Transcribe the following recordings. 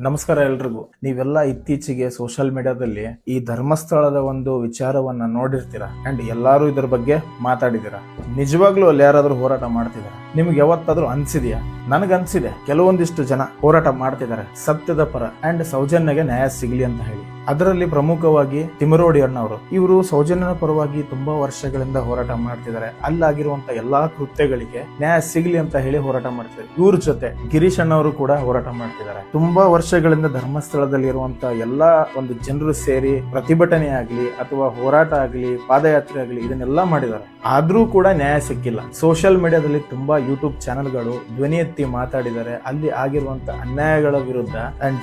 ನಮಸ್ಕಾರ ಎಲ್ರಿಗೂ. ನೀವೆಲ್ಲ ಇತ್ತೀಚೆಗೆ ಸೋಷಿಯಲ್ ಮೀಡಿಯಾದಲ್ಲಿ ಈ ಧರ್ಮಸ್ಥಳದ ಒಂದು ವಿಚಾರವನ್ನ ನೋಡಿರ್ತೀರಾ? ಅಂಡ್ ಎಲ್ಲಾರು ಇದ್ರ ಬಗ್ಗೆ ಮಾತಾಡಿದ್ದೀರಾ ನಿಜವಾಗ್ಲೂ ಅಲ್ಲಿ ಯಾರಾದ್ರೂ ಹೋರಾಟ ಮಾಡ್ತಿದಾರ? ನಿಮ್ಗೆ ಯಾವತ್ತಾದ್ರೂ ಅನ್ಸಿದೆಯಾ? ನನಗೆ ಅನ್ಸಿದೆ, ಕೆಲವೊಂದಿಷ್ಟು ಜನ ಹೋರಾಟ ಮಾಡ್ತಿದ್ದಾರೆ, ಸತ್ಯದ ಪರ ಅಂಡ್ ಸೌಜನ್ಯಗೆ ನ್ಯಾಯ ಸಿಗ್ಲಿ ಅಂತ ಹೇಳಿ. ಅದರಲ್ಲಿ ಪ್ರಮುಖವಾಗಿ ತಿಮರೋಡಿ ಅಣ್ಣವರು. ಇವರು ಸೌಜನ್ಯನ ಪರವಾಗಿ ತುಂಬಾ ವರ್ಷಗಳಿಂದ ಹೋರಾಟ ಮಾಡ್ತಿದ್ದಾರೆ. ಅಲ್ಲಾಗಿರುವಂತ ಎಲ್ಲಾ ಕೃತ್ಯಗಳಿಗೆ ನ್ಯಾಯ ಸಿಗ್ಲಿ ಅಂತ ಹೇಳಿ ಹೋರಾಟ ಮಾಡ್ತಿದ್ದಾರೆ. ಇವ್ರ ಜೊತೆ ಗಿರೀಶ್ ಅಣ್ಣವರು ಕೂಡ ಹೋರಾಟ ಮಾಡ್ತಿದ್ದಾರೆ. ತುಂಬಾ ವರ್ಷಗಳಿಂದ ಧರ್ಮಸ್ಥಳದಲ್ಲಿ ಇರುವಂತ ಎಲ್ಲಾ ಒಂದು ಜನರು ಸೇರಿ ಪ್ರತಿಭಟನೆ ಆಗ್ಲಿ ಅಥವಾ ಹೋರಾಟ ಆಗ್ಲಿ, ಪಾದಯಾತ್ರೆ ಆಗ್ಲಿ ಇದನ್ನೆಲ್ಲ ಮಾಡಿದ್ದಾರೆ. ಆದ್ರೂ ಕೂಡ ನ್ಯಾಯ ಸಿಕ್ಕಿಲ್ಲ ಸೋಷಿಯಲ್ ಮೀಡಿಯಾದಲ್ಲಿ ತುಂಬಾ ಯೂಟ್ಯೂಬ್ ಚಾನೆಲ್ಗಳು ಧ್ವನಿ ಎತ್ತಿ ಮಾತಾಡಿದ್ದಾರೆ ಅಲ್ಲಿ ಆಗಿರುವಂತ ಅನ್ಯಾಯಗಳ ವಿರುದ್ಧ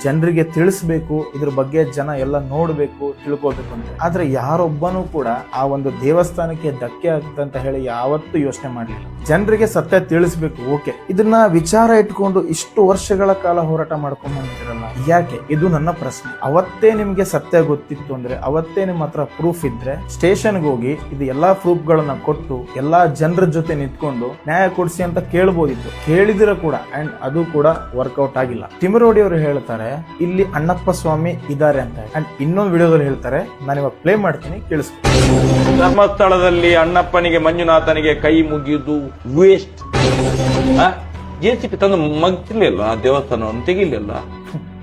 ಜನರಿಗೆ ತಿಳಿಸ್ಬೇಕು, ಇದ್ರ ಬಗ್ಗೆ ಜನ ಎಲ್ಲ ನೋಡ್ಬೇಕು ತಿಳ್ಕೊಬೇಕು ಅಂತ. ಆದ್ರೆ ಯಾರೊಬ್ಬನೂ ಕೂಡ ಆ ಒಂದು ದೇವಸ್ಥಾನಕ್ಕೆ ಧಕ್ಕೆ ಆಗುತ್ತೆ ಹೇಳಿ ಯಾವತ್ತೂ ಯೋಚನೆ ಮಾಡಲಿಲ್ಲ. ಜನರಿಗೆ ಸತ್ಯ ತಿಳಿಸ್ಬೇಕು, ಓಕೆ. ಇದನ್ನ ವಿಚಾರ ಇಟ್ಕೊಂಡು ಇಷ್ಟು ವರ್ಷಗಳ ಕಾಲ ಹೋರಾಟ ಮಾಡ್ಕೊಂಡು ಬಂದಿರಲ್ಲ ಯಾಕೆ? ಇದು ನನ್ನ ಪ್ರಶ್ನೆ. ಅವತ್ತೇ ನಿಮ್ಗೆ ಸತ್ಯ ಗೊತ್ತಿತ್ತು ಅಂದ್ರೆ, ಅವತ್ತೇ ನಿಮ್ಮ ಹತ್ರ ಪ್ರೂಫ್ ಇದ್ರೆ ಸ್ಟೇಷನ್ಗೆ ಹೋಗಿ ಇದು ಎಲ್ಲಾ ಪ್ರೂಫ್ ಗಳನ್ನ ಕೊಟ್ಟು ಎಲ್ಲಾ ಜನರ ಜೊತೆ ನಿಂತ್ಕೊಂಡು ನ್ಯಾಯ ಕೊಡಿಸಿ ಅಂತ ಕೇಳ್ಬೋದಿತ್ತು. ಕೇಳಿದಿರ ಕೂಡ ಅಂಡ್ ಅದು ಕೂಡ ವರ್ಕೌಟ್ ಆಗಿಲ್ಲ. ತಿಮರೋಡಿ ಅವರು ಹೇಳ್ತಾರೆ, ಇಲ್ಲಿ ಅಣ್ಣಪ್ಪ ಸ್ವಾಮಿ ಇದಾರೆ ಅಂತ ಅಂಡ್ ಇನ್ನೊಂದು ವಿಡಿಯೋದಲ್ಲಿ ಹೇಳ್ತಾರೆ, ನಾನು ಇವಾಗ ಪ್ಲೇ ಮಾಡ್ತೀನಿ ಕೇಳಿಸ್ತೀನಿ ಧರ್ಮಸ್ಥಳದಲ್ಲಿ ಅಣ್ಣಪ್ಪನಿಗೆ, ಮಂಜುನಾಥನಿಗೆ ಕೈ ಮುಗಿದು ವೇಸ್ಟ್ ಜೆ ಸಿ ಪಿ ತಂದು ಮಗ್ತಿರ್ಲಿಲ್ಲ ದೇವಸ್ಥಾನವನ್ನು ತೆಗಿಲಿಲ್ಲ.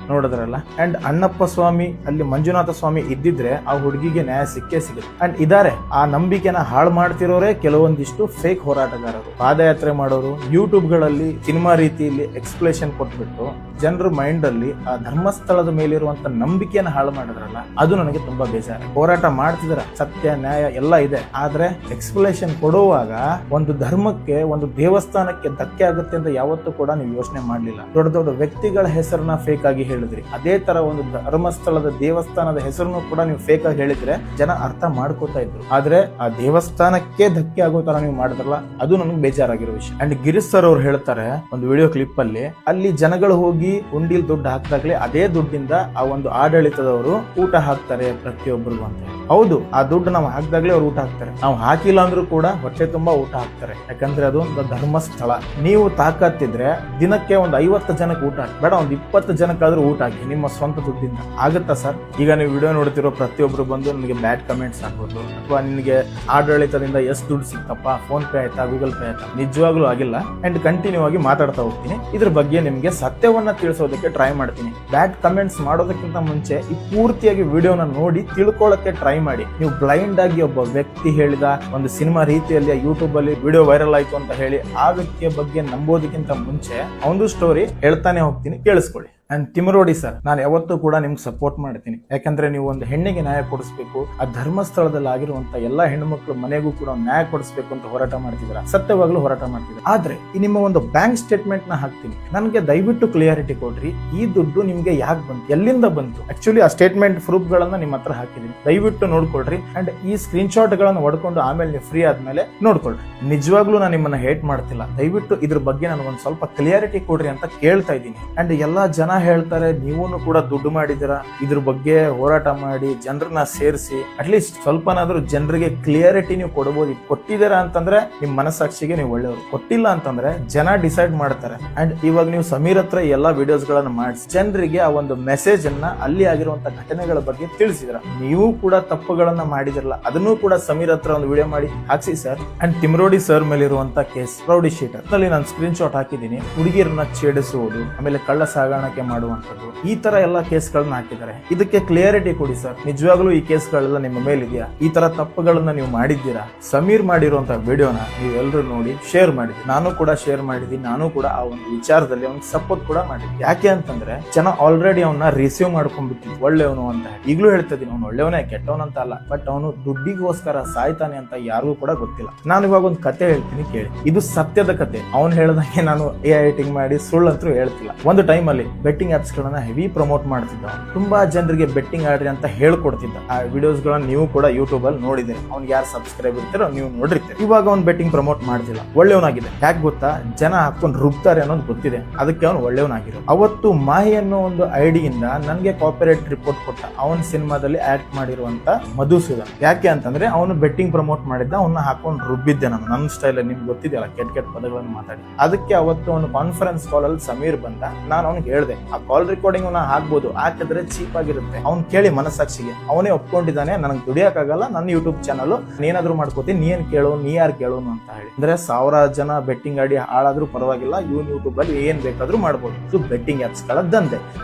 ನೋಡಿದ್ರಲ್ಲ? ಅಂಡ್ ಅಣ್ಣಪ್ಪ ಸ್ವಾಮಿ, ಅಲ್ಲಿ ಮಂಜುನಾಥ ಸ್ವಾಮಿ ಇದ್ದಿದ್ರೆ ಆ ಹುಡುಗಿಗೆ ನ್ಯಾಯ ಸಿಕ್ಕೇ ಸಿಗುತ್ತೆ. ಅಂಡ್ ಇದಾರೆ, ಆ ನಂಬಿಕೆನ ಹಾಳು ಮಾಡ್ತಿರೋರೇ ಕೆಲವೊಂದಿಷ್ಟು ಫೇಕ್ ಹೋರಾಟಗಾರರು. ಪಾದಯಾತ್ರೆ ಮಾಡೋರು ಯೂಟ್ಯೂಬ್ಗಳಲ್ಲಿ ಸಿನಿಮಾ ರೀತಿಯಲ್ಲಿ ಎಕ್ಸ್ಪ್ಲೇಷನ್ ಕೊಟ್ಬಿಟ್ಟು ಜನರ ಮೈಂಡ್ ಅಲ್ಲಿ ಆ ಧರ್ಮಸ್ಥಳದ ಮೇಲಿರುವಂತ ನಂಬಿಕೆಯನ್ನು ಹಾಳು ಮಾಡಿದ್ರಲ್ಲ, ಅದು ನನಗೆ ತುಂಬಾ ಬೇಜಾರು. ಹೋರಾಟ ಮಾಡ್ತಿದ್ರ, ಸತ್ಯ, ನ್ಯಾಯ ಎಲ್ಲ ಇದೆ. ಆದ್ರೆ ಎಕ್ಸ್ಪ್ಲೇಷನ್ ಕೊಡುವಾಗ ಒಂದು ಧರ್ಮಕ್ಕೆ, ಒಂದು ದೇವಸ್ಥಾನಕ್ಕೆ ಧಕ್ಕೆ ಆಗುತ್ತೆ ಅಂತ ಯಾವತ್ತೂ ಕೂಡ ನೀವು ಯೋಚನೆ ಮಾಡಲಿಲ್ಲ. ದೊಡ್ಡ ದೊಡ್ಡ ವ್ಯಕ್ತಿಗಳ ಹೆಸರನ್ನ ಫೇಕ್ ಆಗಿ ಹೇಳಿದ್ರಿ. ಅದೇ ತರ ಒಂದು ಧರ್ಮಸ್ಥಳದ ದೇವಸ್ಥಾನದ ಹೆಸರನ್ನು ಕೂಡ ನೀವು ಫೇಕ್ ಆಗಿ ಹೇಳಿದ್ರೆ ಜನ ಅರ್ಥ ಮಾಡ್ಕೋತಾ ಇದ್ರು. ಆದ್ರೆ ಆ ದೇವಸ್ಥಾನಕ್ಕೆ ಧಕ್ಕೆ ಆಗೋ ತರ ನೀವು ಮಾಡಿದ್ರಲ್ಲ, ಅದು ನನಗೆ ಬೇಜಾರಾಗಿರೋ ವಿಷಯ. ಅಂಡ್ ಗಿರೀಶ್ ಸರ್ ಅವ್ರು ಹೇಳ್ತಾರೆ ಒಂದು ವಿಡಿಯೋ ಕ್ಲಿಪ್ ಅಲ್ಲಿ ಅಲ್ಲಿ ಜನಗಳು ಹೋಗಿ ಉಂಡಿಲ್ ದುಡ್ಡು ಹಾಕಿದಾಗ್ಲೇ ಅದೇ ದುಡ್ಡಿಂದ ಆ ಒಂದು ಆಡಳಿತದವರು ಊಟ ಹಾಕ್ತಾರೆ ಪ್ರತಿಯೊಬ್ಬರಿಗೂ ಅಂತ. ಹೌದು, ಆ ದುಡ್ಡು ನಾವು ಹಾಕಿದಾಗ್ಲೇ ಅವ್ರು ಊಟ ಹಾಕ್ತಾರೆ. ನಾವು ಹಾಕಿಲ್ಲ ಅಂದ್ರೂ ಕೂಡ ಹೊಟ್ಟೆ ತುಂಬಾ ಊಟ ಹಾಕ್ತಾರೆ. ಯಾಕಂದ್ರೆ ಅದು ಒಂದು ಧರ್ಮಸ್ಥಳ. ನೀವು ತಾಕತ್ತಿದ್ರೆ ದಿನಕ್ಕೆ ಒಂದು ಐವತ್ತು ಜನಕ್ಕೆ ಊಟ ಹಾಕಿ, ಬೇಡ, ಒಂದು ಇಪ್ಪತ್ತು ಜನಕ್ಕಾದ್ರೂ ಊಟ ಹಾಕಿ, ನಿಮ್ಮ ಸ್ವಂತ ದುಡ್ಡಿಂದ. ಆಗುತ್ತಾ ಸರ್? ಈಗ ನೀವು ವಿಡಿಯೋ ನೋಡ್ತಿರೋ ಪ್ರತಿಯೊಬ್ರು ಬಂದು ನಿಮಗೆ ಬ್ಯಾಡ್ ಕಮೆಂಟ್ಸ್ ಹಾಕೋದು ಅಥವಾ ನಿಮಗೆ ಆಡಳಿತದಿಂದ ಎಷ್ಟು ದುಡ್ಡು ಸಿಕ್ತಪ್ಪ, ಫೋನ್ ಪೇ ಆಯ್ತಾ, ಗೂಗಲ್ ಪೇ ಆಯ್ತಾ? ನಿಜವಾಗ್ಲೂ ಆಗಿಲ್ಲ. ಅಂಡ್ ಕಂಟಿನ್ಯೂ ಆಗಿ ಮಾತಾಡ್ತಾ ಹೋಗ್ತೀನಿ. ಇದ್ರ ಬಗ್ಗೆ ನಿಮಗೆ ಸತ್ಯವನ್ನ ತಿಳಿಸೋದಕ್ಕೆ ಟ್ರೈ ಮಾಡ್ತೀನಿ. ಬ್ಯಾಡ್ ಕಮೆಂಟ್ಸ್ ಮಾಡೋದಕ್ಕಿಂತ ಮುಂಚೆ ಈ ಪೂರ್ತಿಯಾಗಿ ವಿಡಿಯೋನ ನೋಡಿ ತಿಳ್ಕೊಳ್ಳೋಕೆ ಟ್ರೈ ಮಾಡಿ. ನೀವು ಬ್ಲೈಂಡ್ ಆಗಿ ಒಬ್ಬ ವ್ಯಕ್ತಿ ಹೇಳಿದ ಒಂದು ಸಿನಿಮಾ ರೀತಿಯಲ್ಲಿ ಯೂಟ್ಯೂಬ್ ಅಲ್ಲಿ ವಿಡಿಯೋ ವೈರಲ್ ಆಯ್ತು ಅಂತ ಹೇಳಿ ಆ ವ್ಯಕ್ತಿಯ ಬಗ್ಗೆ ನಂಬೋದಕ್ಕಿಂತ ಮುಂಚೆ ಒಂದು ಸ್ಟೋರಿ ಹೇಳ್ತಾನೆ ಹೋಗ್ತೀನಿ. ಕೇಳಿಸ್ಕೊಳ್ಳಿ. ಅಂಡ್ ತಿಮರೋಡಿ ಸರ್ ನಾನು ಯಾವತ್ತೂ ಕೂಡ ನಿಮ್ಗೆ ಸಪೋರ್ಟ್ ಮಾಡ್ತೀನಿ. ಯಾಕಂದ್ರೆ ನೀವು ಒಂದು ಹೆಣ್ಣಿಗೆ ನ್ಯಾಯ ಕೊಡಿಸ್ಬೇಕು, ಆ ಧರ್ಮಸ್ಥಳದಲ್ಲಿ ಆಗಿರುವಂತ ಎಲ್ಲಾ ಹೆಣ್ಮಕ್ಳು ಮನೆಗೂ ಕೂಡ ನ್ಯಾಯ ಕೊಡಿಸ್ಬೇಕು ಅಂತ ಹೋರಾಟ ಮಾಡ್ತಿದ್ರ ಸತ್ಯವಾಗ್ಲೂ ಹೋರಾಟ ಮಾಡ್ತಿದ್ರ ಆದ್ರೆ ಈ ನಿಮ್ಮ ಒಂದು ಬ್ಯಾಂಕ್ ಸ್ಟೇಟ್ಮೆಂಟ್ನ ಹಾಕ್ತೀನಿ. ನನಗೆ ದಯವಿಟ್ಟು ಕ್ಲಿಯಾರಿಟಿ ಕೊಡ್ರಿ. ಈ ದುಡ್ಡು ನಿಮ್ಗೆ ಯಾಕೆ ಬಂತು? ಎಲ್ಲಿಂದ ಬಂತು? ಆಕ್ಚುಲಿ ಆ ಸ್ಟೇಟ್ಮೆಂಟ್ ಪ್ರೂಫ್ ಗಳನ್ನ ನಿಮ್ಮ ಹತ್ರ ಹಾಕಿದೀನಿ ದಯವಿಟ್ಟು ನೋಡ್ಕೊಳ್ರಿ. ಅಂಡ್ ಈ ಸ್ಕ್ರೀನ್ ಶಾಟ್ ಗಳನ್ನ ಹೊಡ್ಕೊಂಡು ಆಮೇಲೆ ನೀವು ಫ್ರೀ ಆದ್ಮೇಲೆ ನೋಡ್ಕೊಳ್ರಿ. ನಿಜವಾಗ್ಲೂ ನಾನು ನಿಮ್ಮನ್ನ ಹೇಟ್ ಮಾಡ್ತಿಲ್ಲ. ದಯವಿಟ್ಟು ಇದ್ರ ಬಗ್ಗೆ ನಾನು ಒಂದ್ ಸ್ವಲ್ಪ ಕ್ಲಿಯಾರಿಟಿ ಕೊಡ್ರಿ ಅಂತ ಕೇಳ್ತಾ ಇದ್ದೀನಿ. ಅಂಡ್ ಎಲ್ಲಾ ಜನ ಹೇಳ್ತಾರೆ ನೀವೂ ಕೂಡ ದುಡ್ಡು ಮಾಡಿದಿರ ಇದ್ರ ಬಗ್ಗೆ ಹೋರಾಟ ಮಾಡಿ, ಜನರನ್ನ ಸೇರಿಸಿ ಅಟ್ಲೀಸ್ಟ್ ಸ್ವಲ್ಪನಾದ್ರೂ ಜನರಿಗೆ ಕ್ಲಿಯರಿಟಿ ನೀವು ಕೊಡಬಹುದು ಕೊಟ್ಟಿದ್ದೀರಾ ಅಂತಂದ್ರೆ ನಿಮ್ ಮನಸ್ಸಾಕ್ಷಿಗೆ ನೀವು ಒಳ್ಳೆಯವರು. ಕೊಟ್ಟಿಲ್ಲ ಅಂತಂದ್ರೆ ಜನ ಡಿಸೈಡ್ ಮಾಡ್ತಾರೆ. ಅಂಡ್ ಇವಾಗ ನೀವು ಸಮೀರ್ ಹತ್ರ ಎಲ್ಲಾ ವಿಡಿಯೋಸ್ ಗಳನ್ನ ಮಾಡಿಸಿ, ಜನರಿಗೆ ಆ ಒಂದು ಮೆಸೇಜ್ ಅನ್ನ ಅಲ್ಲಿ ಆಗಿರುವಂತ ಘಟನೆಗಳ ಬಗ್ಗೆ ತಿಳಿಸಿದ್ರ. ನೀವು ಕೂಡ ತಪ್ಪುಗಳನ್ನ ಮಾಡಿದಿರಲ್ಲ. ಅದನ್ನು ಕೂಡ ಸಮೀರ್ ಹತ್ರ ಒಂದು ವಿಡಿಯೋ ಮಾಡಿ ಹಾಕ್ಸಿ ಸರ್ ಅಂಡ್ ತಿಮ್ರೋಡಿ ಸರ್ ಮೇಲೆ ಇರುವಂತ ಕೇಸ್ ಪ್ರೌಡಿ ಶೀಟರ್. ಅಲ್ಲಿ ನಾನು ಸ್ಕ್ರೀನ್ ಶಾಟ್ ಹಾಕಿದ್ದೀನಿ. ಹುಡುಗಿಯರನ್ನ ಛೇಡಿಸುವುದು ಆಮೇಲೆ ಕಳ್ಳ ಸಾಗಾಣಿಕೆ ಮಾಡುವಂತದ್ದು ಈ ತರ ಎಲ್ಲ ಕೇಸ್ಗಳನ್ನ ಹಾಕಿದ್ದಾರೆ. ಇದಕ್ಕೆ ಕ್ಲಿಯರಿಟಿ ಕೊಡಿ ಸರ್. ನಿಜವಾಗ್ಲೂ ಈ ಕೇಸ್ಗಳೆಲ್ಲ ನಿಮ್ಮ ಮೇಲಿದೆಯಾ? ಈ ತರ ತಪ್ಪುಗಳನ್ನ ನೀವು ಮಾಡಿದ್ದೀರಾ? ಸಮೀರ್ ಮಾಡಿರುವಂತಹ ವಿಡಿಯೋನ ನೀವೆಲ್ಲರೂ ನೋಡಿ ಶೇರ್ ಮಾಡಿ. ನಾನು ಕೂಡ ಶೇರ್ ಮಾಡಿದ್ದೀನಿ ನಾನು ಕೂಡ ಆ ಒಂದು ವಿಚಾರದಲ್ಲಿ ಅವ್ನಿಗೆ ಸಪೋರ್ಟ್ ಕೂಡ ಮಾಡಿದ್ವಿ ಯಾಕೆ ಅಂತಂದ್ರೆ ಜನ ಆಲ್ರೆಡಿ ಅವನ್ನ ರಿಸೀವ್ ಮಾಡ್ಕೊಂಡ್ಬಿಟ್ಟಿದ್ವಿ ಒಳ್ಳೆಯವನು ಅಂತ ಈಗಲೂ ಹೇಳ್ತಾ ಇದೀನಿ ಅವ್ನು ಒಳ್ಳೆಯವನೇ ಕೆಟ್ಟವನಂತ ಅಲ್ಲ. ಬಟ್ ಅವನು ದುಡ್ಡಿಗೋಸ್ಕರ ಸಾಯ್ತಾನೆ ಅಂತ ಯಾರಿಗೂ ಕೂಡ ಗೊತ್ತಿಲ್ಲ. ನಾನು ಇವಾಗ ಒಂದು ಕತೆ ಹೇಳ್ತೀನಿ ಕೇಳಿ. ಇದು ಸತ್ಯದ ಕತೆ. ಅವ್ನು ಹೇಳ್ದಂಗೆ ನಾನು ಎ ಐಟಿಂಗ್ ಮಾಡಿ ಸುಳ್ಳಂತೂ ಹೇಳ್ತಿಲ್ಲ. ಒಂದು ಟೈಮ್ ಅಲ್ಲಿ ಬೆಟ್ಟಿಂಗ್ ಆ್ಯಪ್ಸ್ಗಳನ್ನು ಗಳನ್ನ ಹೆವಿ ಪ್ರಮೋಟ್ ಮಾಡ್ತಿದ್ದ. ತುಂಬಾ ಜನರಿಗೆ ಬೆಟ್ಟಿಂಗ್ ಆಡ್ರಿ ಅಂತ ಹೇಳ್ಕೊಡ್ತಿದ್ದ. ಆ ವಿಡಿಯೋಸ್ ಗಳನ್ನ ನೀವು ಕೂಡ ಯೂಟ್ಯೂಬ್ ಅಲ್ಲಿ ನೋಡಿದ್ದೀನಿ ಅವ್ನಿಗೆ ಯಾರು ಸಬ್ಸ್ಕ್ರೈಬ್ ಇರ್ತಾರೋ ನೀವು ನೋಡಿರ್ತೀರಿ. ಇವಾಗ ಅವ್ನು ಬೆಟ್ಟಿಂಗ್ ಪ್ರಮೋಟ್ ಮಾಡ್ತಿಲ್ಲ. ಒಳ್ಳೆಯವನಾಗಿದೆ. ಯಾಕೆ ಗೊತ್ತಾ? ಜನ ಹಾಕೊಂಡು ರುಬ್ತಾರೆ ಅನ್ನೋದು ಗೊತ್ತಿದೆ. ಅದಕ್ಕೆ ಅವನು ಒಳ್ಳೆಯವನಾಗಿರೋ. ಅವತ್ತು ಮಾಹಿ ಅನ್ನೋ ಒಂದು ಐಡಿಯಿಂದ ನನಗೆ ಕಾಪರೇಟ್ ರಿಪೋರ್ಟ್ ಕೊಟ್ಟ ಅವನ ಸಿನಿಮಾದಲ್ಲಿ ಆಕ್ಟ್ ಮಾಡಿರುವಂತ ಮಧುಸೂದನ್ ಯಾಕೆ ಅಂತಂದ್ರೆ ಅವನು ಬೆಟ್ಟಿಂಗ್ ಪ್ರಮೋಟ್ ಮಾಡಿದ್ದ ಅವನ್ನ ಹಾಕೊಂಡು ರುಬ್ಬಿದ್ದೆ ನಾನು. ನನ್ನ ಸ್ಟೈಲ್ ನಿಮ್ಗೆ ಗೊತ್ತಿದೆಯಲ್ಲ, ಕೆಟ್ಟ ಕೆಟ್ಟ ಪದಗಳನ್ನು ಮಾತಾಡಿ. ಅದಕ್ಕೆ ಅವತ್ತು ಅವನು ಕಾನ್ಫರೆನ್ಸ್ ಕಾಲ್ ಅಲ್ಲಿ ಸಮೀರ್ ಬಂದ. ನಾನು ಅವ್ನಿಗೆ ಹೇಳ್ದೆ ಆ ಕಾಲ್ ರೆಕಾರ್ಡಿಂಗ್ ಹಾಕ್ಬೋದು. ಹಾಕಿದ್ರೆ ಚೀಪ್ ಆಗಿರುತ್ತೆ. ಅವ್ನ್ ಕೇಳಿ ಮನಸ್ಸಾಕ್ಷಿಗೆ. ಅವನೇ ಒಪ್ಕೊಂಡಿದ್ದಾನೆ, ನನಗೆ ದುಡಿಯಕ್ಕಾಗಲ್ಲ, ನನ್ನ ಯೂಟ್ಯೂಬ್ ಚಾನಲ್ ಏನಾದ್ರು ಮಾಡ್ಕೋತಿ ನೀ ಏನ್ ಕೇಳು, ನೀ ಯಾರು ಕೇಳೋನು ಅಂತ ಹೇಳಿ. ಅಂದ್ರೆ ಸಾವಿರ ಜನ ಬೆಟ್ಟಿಂಗ್ ಆಡಿ ಹಾಳಾದ್ರೂ ಪರವಾಗಿಲ್ಲ, ಇವನ್ ಯೂಟ್ಯೂಬ್ ಅಲ್ಲಿ ಏನ್ ಬೇಕಾದ್ರೂ ಮಾಡ್ಬೋದು. ಇದು ಬೆಟ್ಟಿಂಗ್ ಆಪ್ಸ್ಗಳ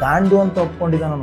ಗಾಂಡು ಅಂತ ಒಪ್ಕೊಂಡಿದ್ದಾನ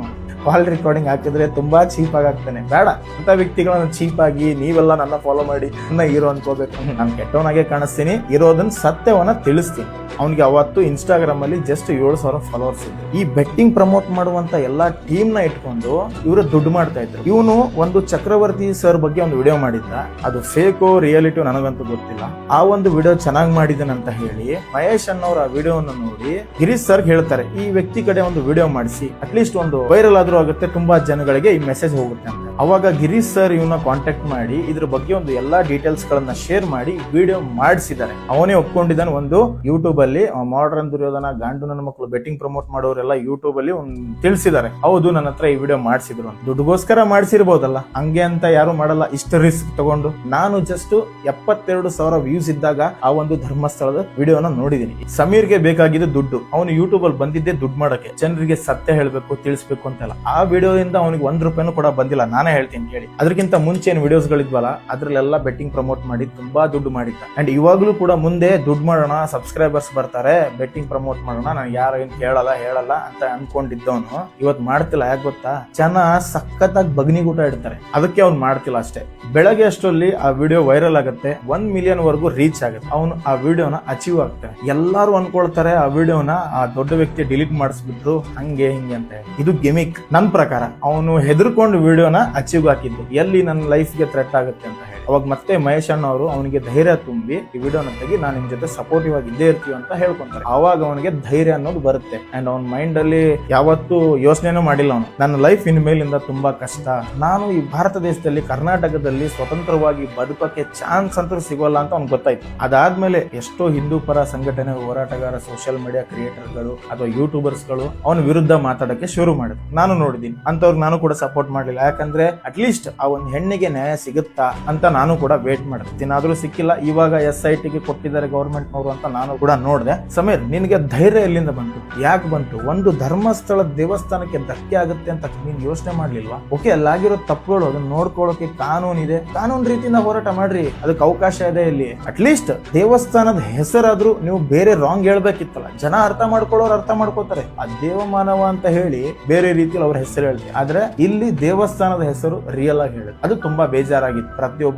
ಕಾಲ್ ರೆಕಾರ್ಡಿಂಗ್ ಹಾಕಿದ್ರೆ ತುಂಬಾ ಚೀಪ್ ಆಗಿ ಆಗ್ತಾನೆ ಬೇಡ. ಅಂತ ವ್ಯಕ್ತಿಗಳನ್ನ ಚೀಪ್ ಆಗಿ ನೀವೆಲ್ಲ ನನ್ನ ಫಾಲೋ ಮಾಡಿ ನನ್ನ ಹೀರೋ ಅನ್ಕೋಬೇಕು. ನಾನು ಕೆಟ್ಟವನಾಗೆ ಕಾಣಿಸ್ತೀನಿ. ಇರೋದನ್ನ ಸತ್ಯವನ್ನ ತಿಳಿಸ್ತೀನಿ. ಅವನಿಗೆ ಅವತ್ತು ಇನ್ಸ್ಟಾಗ್ರಾಮ್ ಅಲ್ಲಿ ಜಸ್ಟ್ ಏಳು ಸಾವಿರ ಫಾಲೋವರ್ಸ್ ಇದೆ. ಈ ಬೆಟ್ಟಿಂಗ್ ಪ್ರಮೋಟ್ ಮಾಡುವಂತ ಎಲ್ಲಾ ಟೀಮ್ನ ಇಟ್ಕೊಂಡು ಇವರು ದುಡ್ಡು ಮಾಡ್ತಾ ಇದ್ರು. ಇವನು ಒಂದು ಚಕ್ರವರ್ತಿ ಸರ್ ಬಗ್ಗೆ ಒಂದು ವಿಡಿಯೋ ಮಾಡಿದ್ದ. ಅದು ಫೇಕು ರಿಯಾಲಿಟಿ ನನಗಂತೂ ಗೊತ್ತಿಲ್ಲ. ಆ ಒಂದು ವಿಡಿಯೋ ಚೆನ್ನಾಗಿ ಮಾಡಿದನಂತ ಹೇಳಿ ಮಹೇಶ್ ಅನ್ನೋರ ಆ ವಿಡಿಯೋನ ನೋಡಿ ಗಿರೀಶ್ ಸರ್ ಹೇಳ್ತಾರೆ, ಈ ವ್ಯಕ್ತಿ ಕಡೆ ಒಂದು ವಿಡಿಯೋ ಮಾಡಿಸಿ ಅಟ್ಲೀಸ್ಟ್ ಒಂದು ವೈರಲ್ ಆದ್ರೂ ಆಗುತ್ತೆ ತುಂಬಾ ಜನಗಳಿಗೆ ಈ ಮೆಸೇಜ್ ಹೋಗುತ್ತೆ ಅಂತ. ಅವಾಗ ಗಿರೀಶ್ ಸರ್ ಇವನ್ನ ಕಾಂಟ್ಯಾಕ್ಟ್ ಮಾಡಿ ಇದ್ರ ಬಗ್ಗೆ ಒಂದು ಎಲ್ಲಾ ಡೀಟೇಲ್ಸ್ ಗಳನ್ನ ಶೇರ್ ಮಾಡಿ ವಿಡಿಯೋ ಮಾಡಿಸಿದ್ದಾರೆ. ಅವನೇ ಒಪ್ಕೊಂಡಿದ್ದಾನೆ ಒಂದು ಯೂಟ್ಯೂಬ್ ಅಲ್ಲಿ ಮಾಡ್ರನ್ ದುರ್ಯೋಧನ ಗಾಂಡು ನನ್ನ ಮಕ್ಕಳು ಬೆಟ್ಟಿಂಗ್ ಪ್ರಮೋಟ್ ಮಾಡೋರೆಲ್ಲ ಯೂಟ್ಯೂಬ್ ಅಲ್ಲಿ ಒಂದು ತಿಳಿಸಿದ್ದಾರೆ. ಹೌದು, ನನ್ನ ಹತ್ರ ಈ ವಿಡಿಯೋ ಮಾಡಿಸಿದ್ರು ದುಡ್ಡುಗೋಸ್ಕರ ಮಾಡಿಸಿರ್ಬೋದಲ್ಲ. ಹಂಗೆ ಅಂತ ಯಾರು ಮಾಡಲ್ಲ. ಇಷ್ಟು ರಿಸ್ಕ್ ತಗೊಂಡು. ನಾನು ಜಸ್ಟ್ ಎಪ್ಪತ್ತೆರಡು ಸಾವಿರ ವ್ಯೂಸ್ ಇದ್ದಾಗ ಆ ಒಂದು ಧರ್ಮಸ್ಥಳದ ವಿಡಿಯೋನ ನೋಡಿದೀನಿ ಸಮೀರ್ಗೆ ಬೇಕಾಗಿದ್ದು ದುಡ್ಡು. ಅವನು ಯೂಟ್ಯೂಬ್ ಅಲ್ಲಿ ಬಂದಿದ್ದೆ ದುಡ್ಡು ಮಾಡಕ್ಕೆ. ಜನರಿಗೆ ಸತ್ಯ ಹೇಳಬೇಕು, ತಿಳಿಸ್ಬೇಕು ಅಂತೆಲ್ಲ. ಆ ವಿಡಿಯೋದಿಂದ ಅವನಿಗೆ ಒಂದ್ ರೂಪಾಯಿನೂ ಕೂಡ ಬಂದಿಲ್ಲ. ನಾನೇ ಹೇಳ್ತೀನಿ ಕೇಳಿ ಅದಕ್ಕಿಂತ ಮುಂಚೆ ಏನು ವಿಡಿಯೋಸ್ ಗಳಿದ್ವಲ್ಲ ಅದ್ರಲ್ಲೆಲ್ಲ ಬೆಟ್ಟಿಂಗ್ ಪ್ರಮೋಟ್ ಮಾಡಿ ತುಂಬಾ ದುಡ್ಡು ಮಾಡಿದ್ದ. ಅಂಡ್ ಇವಾಗ್ಲೂ ಕೂಡ ಮುಂದೆ ದುಡ್ಡು ಮಾಡೋಣ ಸಬ್ಸ್ಕ್ರೈಬರ್ಸ್ ಬರ್ತಾರೆ ಬೆಟ್ಟಿಂಗ್ ಪ್ರಮೋಟ್ ಮಾಡೋಣ, ನಾನು ಯಾರು ಏನ್ ಕೇಳಲ್ಲ, ಹೇಳಲ್ಲ ಅಂತ ಅನ್ಕೊಂಡಿದ್ದವನು, ಇವತ್ ಮಾಡ್ತಿಲ್ಲ, ಯಾಕೆ ಗೊತ್ತಾ? ಜನ ಸಖತ್ತಾಗಿ ಬಗ್ನಿಗೂಟ ಇಡ್ತಾರೆ. ಅದಕ್ಕೆ ಅವ್ನು ಮಾಡ್ತಿಲ್ಲ ಅಷ್ಟೇ. ಬೆಳಗ್ಗೆ ಅಷ್ಟರಲ್ಲಿ ಆ ವಿಡಿಯೋ ವೈರಲ್ ಆಗುತ್ತೆ ಒನ್ ಮಿಲಿಯನ್ ವರೆಗೂ ರೀಚ್ ಆಗುತ್ತೆ. ಅವನು ಆ ವಿಡಿಯೋನ ಅಚೀವ್ ಆಗ್ತಾನೆ ಎಲ್ಲಾರು ಅನ್ಕೊಳ್ತಾರೆ ಆ ವಿಡಿಯೋನ, ಆ ದೊಡ್ಡ ವ್ಯಕ್ತಿ ಡಿಲೀಟ್ ಮಾಡಿಸ್ಬಿಟ್ರು, ಹಂಗೆ ಹಿಂಗೆ ಅಂತ. ಇದು ಗೆಮಿಕ್ ನನ್ ಪ್ರಕಾರ, ಅವನು ಹೆದರ್ಕೊಂಡು ವಿಡಿಯೋನ ಅಚೀವ್ ಹಾಕಿದ್ದು ಎಲ್ಲಿ ನನ್ನ ಲೈಫ್ಗೆ ಥ್ರೆಟ್ ಆಗುತ್ತೆ ಅಂತ. ಅವಾಗ ಮತ್ತೆ ಮಹೇಶ್ ಅಣ್ಣ ಅವರು ಅವನಿಗೆ ಧೈರ್ಯ ತುಂಬಿ ಈ ವಿಡಿಯೋನ ತೆಗಿ, ನಾನು ನಿಮ್ ಜೊತೆ ಸಪೋರ್ಟಿವ್ ಆಗಿ ಇದ್ದೇ ಇರ್ತೀವಿ ಅಂತ ಹೇಳ್ಕೊಂತಾರೆ. ಅವಾಗ ಅವನಿಗೆ ಧೈರ್ಯ ಅನ್ನೋದು ಬರುತ್ತೆ. ಅಂಡ್ ಅವನ ಮೈಂಡ್ ಅಲ್ಲಿ ಯಾವತ್ತೂ ಯೋಚನೆನೂ ಮಾಡಿಲ್ಲ ಅವನು. ನನ್ನ ಲೈಫ್ ಇನ್ ಮೇಲಿಂದ ತುಂಬಾ ಕಷ್ಟ. ನಾನು ಈ ಭಾರತ ದೇಶದಲ್ಲಿ, ಕರ್ನಾಟಕದಲ್ಲಿ ಸ್ವತಂತ್ರವಾಗಿ ಬದುಕಕ್ಕೆ ಚಾನ್ಸ್ ಅಂತೂ ಸಿಗೋಲ್ಲ ಅಂತ ಅವ್ನು ಗೊತ್ತಾಯ್ತು. ಅದಾದ್ಮೇಲೆ ಎಷ್ಟೋ ಹಿಂದೂ ಪರ ಸಂಘಟನೆ ಹೋರಾಟಗಾರ ಸೋಷಿಯಲ್ ಮೀಡಿಯಾ ಕ್ರಿಯೇಟರ್ಗಳು ಅಥವಾ ಯೂಟ್ಯೂಬರ್ಸ್ಗಳು ಅವನ ವಿರುದ್ಧ ಮಾತಾಡಕ್ಕೆ ಶುರು ಮಾಡಿದ್ರು. ನಾನು ನೋಡಿದ್ದೀನಿ. ಅಂತವ್ರಿಗೆ ನಾನು ಕೂಡ ಸಪೋರ್ಟ್ ಮಾಡಲಿಲ್ಲ. ಯಾಕಂದ್ರೆ ಅಟ್ಲೀಸ್ಟ್ ಆ ಒಂದು ಹೆಣ್ಣಿಗೆ ನ್ಯಾಯ ಸಿಗುತ್ತಾ ಅಂತ ನಾನು ಕೂಡ ವೇಟ್ ಮಾಡ್ತೀನಿ ಆದ್ರೂ ಸಿಕ್ಕಿಲ್ಲ, ಇವಾಗ ಎಸ್ ಐ ಟಿಗೆ ಕೊಟ್ಟಿದ್ದಾರೆ ಗೌರ್ಮೆಂಟ್ನವರು ಅಂತ ನಾನು ಕೂಡ ನೋಡಿದೆ. ಸಮೀರ್, ನಿನಗೆ ಧೈರ್ಯ ಎಲ್ಲಿಂದ ಬಂತು? ಯಾಕೆ ಬಂತು? ಒಂದು ಧರ್ಮಸ್ಥಳ ದೇವಸ್ಥಾನಕ್ಕೆ ಧಕ್ಕೆ ಆಗುತ್ತೆ ಅಂತ ನೀನು ಯೋಚನೆ ಮಾಡ್ಲಿಲ್ವಾ? ಓಕೆ ಅಲ್ಲಾಗಿರೋ ತಪ್ಪುಗಳು, ಅದನ್ನ ನೋಡ್ಕೊಳ್ಳೋಕೆ ಕಾನೂನು ಇದೆ. ಕಾನೂನು ರೀತಿಯಿಂದ ಹೋರಾಟ ಮಾಡ್ರಿ. ಅದಕ್ಕೆ ಅವಕಾಶ ಇದೆ ಇಲ್ಲಿ. ಅಟ್ಲೀಸ್ಟ್ ದೇವಸ್ಥಾನದ ಹೆಸರಾದ್ರೂ ನೀವು ಬೇರೆ ರಾಂಗ್ ಹೇಳ್ಬೇಕಿತ್ತಲ್ಲ. ಜನ ಅರ್ಥ ಮಾಡ್ಕೊಳ್ಳೋರು ಅರ್ಥ ಮಾಡ್ಕೋತಾರೆ. ಆ ದೇವಮಾನವ ಅಂತ ಹೇಳಿ ಬೇರೆ ರೀತಿಯಲ್ಲಿ ಅವ್ರ ಹೆಸರು ಹೇಳ್ತಾರೆ ಆದ್ರೆ ಇಲ್ಲಿ ದೇವಸ್ಥಾನದ ಹೆಸರು ರಿಯಲ್ ಆಗಿ ಹೇಳುತ್ತೆ. ಅದು ತುಂಬಾ ಬೇಜಾರಾಗಿತ್ತು.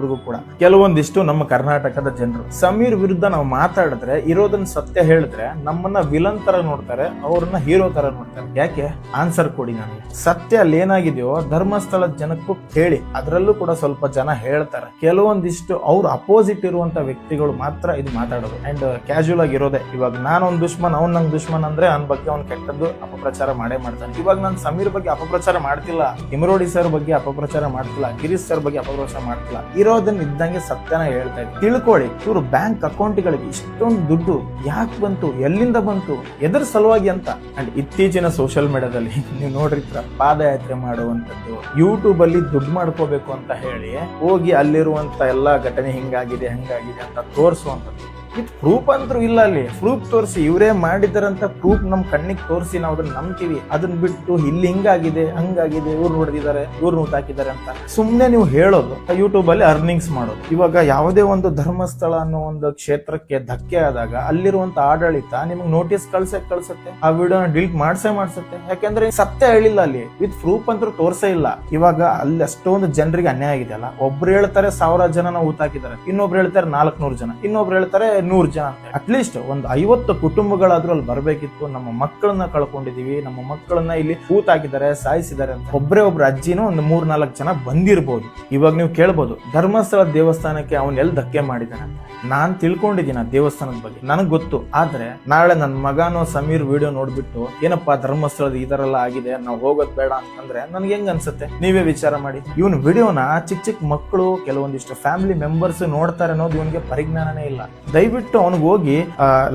ಪ್ರತಿಯೊಬ್ಬರಿಗೂ ಕೂಡ. ಕೆಲವೊಂದಿಷ್ಟು ನಮ್ಮ ಕರ್ನಾಟಕದ ಜನರು. ಸಮೀರ್ ವಿರುದ್ಧ ನಾವು ಮಾತಾಡಿದ್ರೆ, ಇರೋದನ್ನ ಸತ್ಯ ಹೇಳಿದ್ರೆ, ನಮ್ಮನ್ನ ವಿಲನ್ ತರ ನೋಡ್ತಾರೆ, ಅವ್ರನ್ನ ಹೀರೋ ತರ ನೋಡ್ತಾರೆ. ಯಾಕೆ? ಆನ್ಸರ್ ಕೊಡಿ ನನಗೆ ಸತ್ಯ ಅಲ್ಲಿ ಏನಾಗಿದೆಯೋ, ಧರ್ಮಸ್ಥಳದ ಜನಕ್ಕೂ ಹೇಳಿ ಅದರಲ್ಲೂ ಕೂಡ ಸ್ವಲ್ಪ ಜನ ಹೇಳ್ತಾರೆ. ಕೆಲವೊಂದಿಷ್ಟು ಅವ್ರ ಅಪೋಸಿಟ್ ಇರುವಂತ ವ್ಯಕ್ತಿಗಳು ಮಾತ್ರ ಇದು ಮಾತಾಡೋದು. ಅಂಡ್ ಕ್ಯಾಶುಯಲ್ ಆಗಿ ಇರೋದೇ. ಇವಾಗ ನಾನೊಂದ್ ದುಶ್ಮನ್, ಅವ್ನ ನಂಗೆ ದುಶ್ಮನ್ ಅಂದ್ರೆ ನನ್ನ ಬಗ್ಗೆ ಅವ್ನು ಕೆಟ್ಟದ್ದು ಅಪಪ್ರಚಾರ ಮಾಡೇ ಮಾಡ್ತಾನೆ. ಇವಾಗ ನಾನು ಸಮೀರ್ ಬಗ್ಗೆ ಅಪಪ್ರಚಾರ ಮಾಡ್ತಿಲ್ಲ. ಇಮರೋಡಿ ಸರ್ ಬಗ್ಗೆ ಅಪಪ್ರಚಾರ ಮಾಡ್ತಿಲ್ಲ. ಗಿರೀಶ್ ಸರ್ ಬಗ್ಗೆ ಅಪಪ್ರಚಾರ ಮಾಡ್ತಿಲ್ಲ. ಇರೋದನ್ನ ಇದ್ದಂಗೆ ಸತ್ಯನ ಹೇಳ್ತಾ ಇದ್ದೀನಿ ತಿಳ್ಕೊಳ್ಳಿ ಇವರು ಬ್ಯಾಂಕ್ ಅಕೌಂಟ್ಗಳಿಗೆ ಇಷ್ಟೊಂದು ದುಡ್ಡು ಯಾಕೆ ಬಂತು, ಎಲ್ಲಿಂದ ಬಂತು, ಎದ್ರ ಸಲುವಾಗಿ ಅಂತ. ಅಂಡ್ ಇತ್ತೀಚಿನ ಸೋಷಿಯಲ್ ಮೀಡಿಯಾದಲ್ಲಿ ನೀವು ನೋಡ್ರಿ ಪಾದಯಾತ್ರೆ ಮಾಡುವಂತದ್ದು ಯೂಟ್ಯೂಬ್ ಅಲ್ಲಿ ದುಡ್ಡು ಮಾಡ್ಕೋಬೇಕು ಅಂತ ಹೇಳಿ ಹೋಗಿ ಅಲ್ಲಿರುವಂತ ಎಲ್ಲಾ ಘಟನೆ ಹಿಂಗಾಗಿದೆ, ಹಂಗಾಗಿದೆ ಅಂತ ತೋರಿಸುವಂತದ್ದು ಇದು ಪ್ರೂಫ್ ಅಂತೂ ಇಲ್ಲ ಅಲ್ಲಿ. ಪ್ರೂಫ್ ತೋರಿಸಿ, ಇವರೇ ಮಾಡಿದಾರಂತ ಪ್ರೂಫ್ ನಮ್ ಕಣ್ಣಿಗೆ ತೋರಿಸಿ ನಾವು ಅದನ್ನ ನಂಬ್ತೀವಿ. ಅದನ್ನ ಬಿಟ್ಟು ಇಲ್ಲಿ ಹಿಂಗಾಗಿದೆ, ಹಂಗಾಗಿದೆ, ಇವ್ರು ನೋಡಿದಿದ್ದಾರೆ ಇವ್ರು ನೋಟ್ ಹಾಕಿದ್ದಾರೆ ಅಂತ. ಸುಮ್ಮನೆ ನೀವು ಹೇಳೋದು ಯೂಟ್ಯೂಬ್ ಅಲ್ಲಿ ಅರ್ನಿಂಗ್ಸ್ ಮಾಡೋದು. ಇವಾಗ ಯಾವುದೇ ಒಂದು ಧರ್ಮಸ್ಥಳ ಅನ್ನೋ ಒಂದು ಕ್ಷೇತ್ರಕ್ಕೆ ಧಕ್ಕೆ ಆದಾಗ ಅಲ್ಲಿರುವಂತ ಆಡಳಿತ ನಿಮ್ಗೆ ನೋಟಿಸ್ ಕಳ್ಸಕ್ ಕಳ್ಸತ್ತೆ. ಆ ವಿಡಿಯೋನ ಡಿಲೀಟ್ ಮಾಡ್ಸೇ ಮಾಡ್ಸತ್ತೆ. ಯಾಕಂದ್ರೆ ಸತ್ಯ ಹೇಳಿಲ್ಲ ಅಲ್ಲಿ. ವಿತ್ ಪ್ರೂಫ್ ಅಂತೂ ತೋರ್ಸೇ ಇಲ್ಲ. ಇವಾಗ ಅಲ್ಲಿ ಅಷ್ಟೊಂದು ಜನರಿಗೆ ಅನ್ಯಾಯ ಆಗಿದೆ ಅಲ್ಲ. ಒಬ್ರು ಹೇಳ್ತಾರೆ ಸಾವಿರ ಜನ ಊತ ಹಾಕಿದ್ದಾರೆ. ಇನ್ನೊಬ್ರು ಹೇಳ್ತಾರೆ ನಾಲ್ಕನೂರು ಜನ. ಇನ್ನೊಬ್ರು ಹೇಳ್ತಾರೆ ನೂರು ಜನ. ಅಟ್ಲೀಸ್ಟ್ ಒಂದು ಐವತ್ತು ಕುಟುಂಬಗಳಾದ್ರೂ ಅಲ್ಲಿ ಬರಬೇಕಿತ್ತು. ನಮ್ಮ ಮಕ್ಕಳನ್ನ ಕಳ್ಕೊಂಡಿದೀವಿ. ನಮ್ಮ ಮಕ್ಕಳನ್ನ ಇಲ್ಲಿ ಕೂತಾಕಿದ್ದಾರೆ, ಸಾಯಿಸಿದ್ದಾರೆ ಅಂತ. ಒಬ್ಬರೇ ಒಬ್ರು ಅಜ್ಜಿನೂ ಒಂದು ಮೂರ್ ನಾಲ್ಕು ಜನ ಬಂದಿರ್ಬೋದು. ಇವಾಗ ನೀವು ಕೇಳ್ಬೋದು, ಧರ್ಮಸ್ಥಳ ದೇವಸ್ಥಾನಕ್ಕೆ ಅವನ್ ಎಲ್ಲಿ ಧಕ್ಕೆ ಮಾಡಿದ್ದಾನೆ ನಾನ್ ತಿಳ್ಕೊಂಡಿದ್ದೀನಿ ಆ ದೇವಸ್ಥಾನದ ಬಗ್ಗೆ. ನನಗ್ ಗೊತ್ತು. ಆದ್ರೆ ನಾಳೆ ನನ್ನ ಮಗನೋ ಸಮೀರ್ ವಿಡಿಯೋ ನೋಡ್ಬಿಟ್ಟು, ಏನಪ್ಪಾ ಧರ್ಮಸ್ಥಳದ ಈ ತರ ಎಲ್ಲ ಆಗಿದೆ, ನಾವು ಹೋಗೋದ್ ಬೇಡ ಅಂತಂದ್ರೆ ನನ್ಗೆ ಹೆಂಗ್ ಅನ್ಸುತ್ತೆ? ನೀವೇ ವಿಚಾರ ಮಾಡಿ. ಇವನ್ ವಿಡಿಯೋನ ಚಿಕ್ಕ ಚಿಕ್ಕ ಮಕ್ಕಳು, ಕೆಲವೊಂದಿಷ್ಟು ಫ್ಯಾಮಿಲಿ ಮೆಂಬರ್ಸ್ ನೋಡ್ತಾರೆ ಅನ್ನೋದು ಇವನಿಗೆ ಪರಿಜ್ಞಾನನೇ ಇಲ್ಲ. ದಯವಿಟ್ಟು ದಯವಿಟ್ಟು ಅವನಿಗೆ ಹೋಗಿ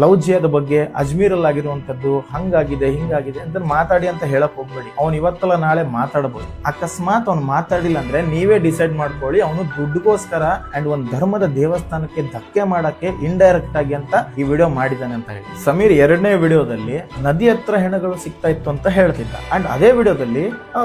ಲವ್ ಜಿಯಾದ ಬಗ್ಗೆ ಅಜ್ಮೀರ್ ಅಲ್ಲಿ ಆಗಿರುವಂತದ್ದು ಹಂಗಾಗಿದೆ, ಹಿಂಗಾಗಿದೆ ಅಂತ ಮಾತಾಡಿ ಅಂತ ಹೇಳಕ್ ಹೋಗ್ಬೇಡಿ. ಅವ್ನು ಇವತ್ತಲ್ಲ ನಾಳೆ ಮಾತಾಡಬಹುದು ಅಕಸ್ಮಾತ್ ಅವ್ನು ಮಾತಾಡಿಲ್ಲ ಅಂದ್ರೆ ನೀವೇ ಡಿಸೈಡ್ ಮಾಡ್ಕೊಳ್ಳಿ, ಅವನು ದುಡ್ಡುಗೋಸ್ಕರ ಅಂಡ್ ಒಂದು ಧರ್ಮದ ದೇವಸ್ಥಾನಕ್ಕೆ ಧಕ್ಕೆ ಮಾಡಕ್ಕೆ ಇಂಡೈರೆಕ್ಟ್ ಆಗಿ ಅಂತ ಈ ವಿಡಿಯೋ ಮಾಡಿದ್ದಾನೆ ಅಂತ ಹೇಳಿ. ಸಮೀರ್ ಎರಡನೇ ವಿಡಿಯೋದಲ್ಲಿ ನದಿ ಹತ್ರ ಹೆಣಗಳು ಸಿಗ್ತಾ ಇತ್ತು ಅಂತ ಹೇಳ್ತಿದ್ದ. ಅಂಡ್ ಅದೇ ವಿಡಿಯೋದಲ್ಲಿ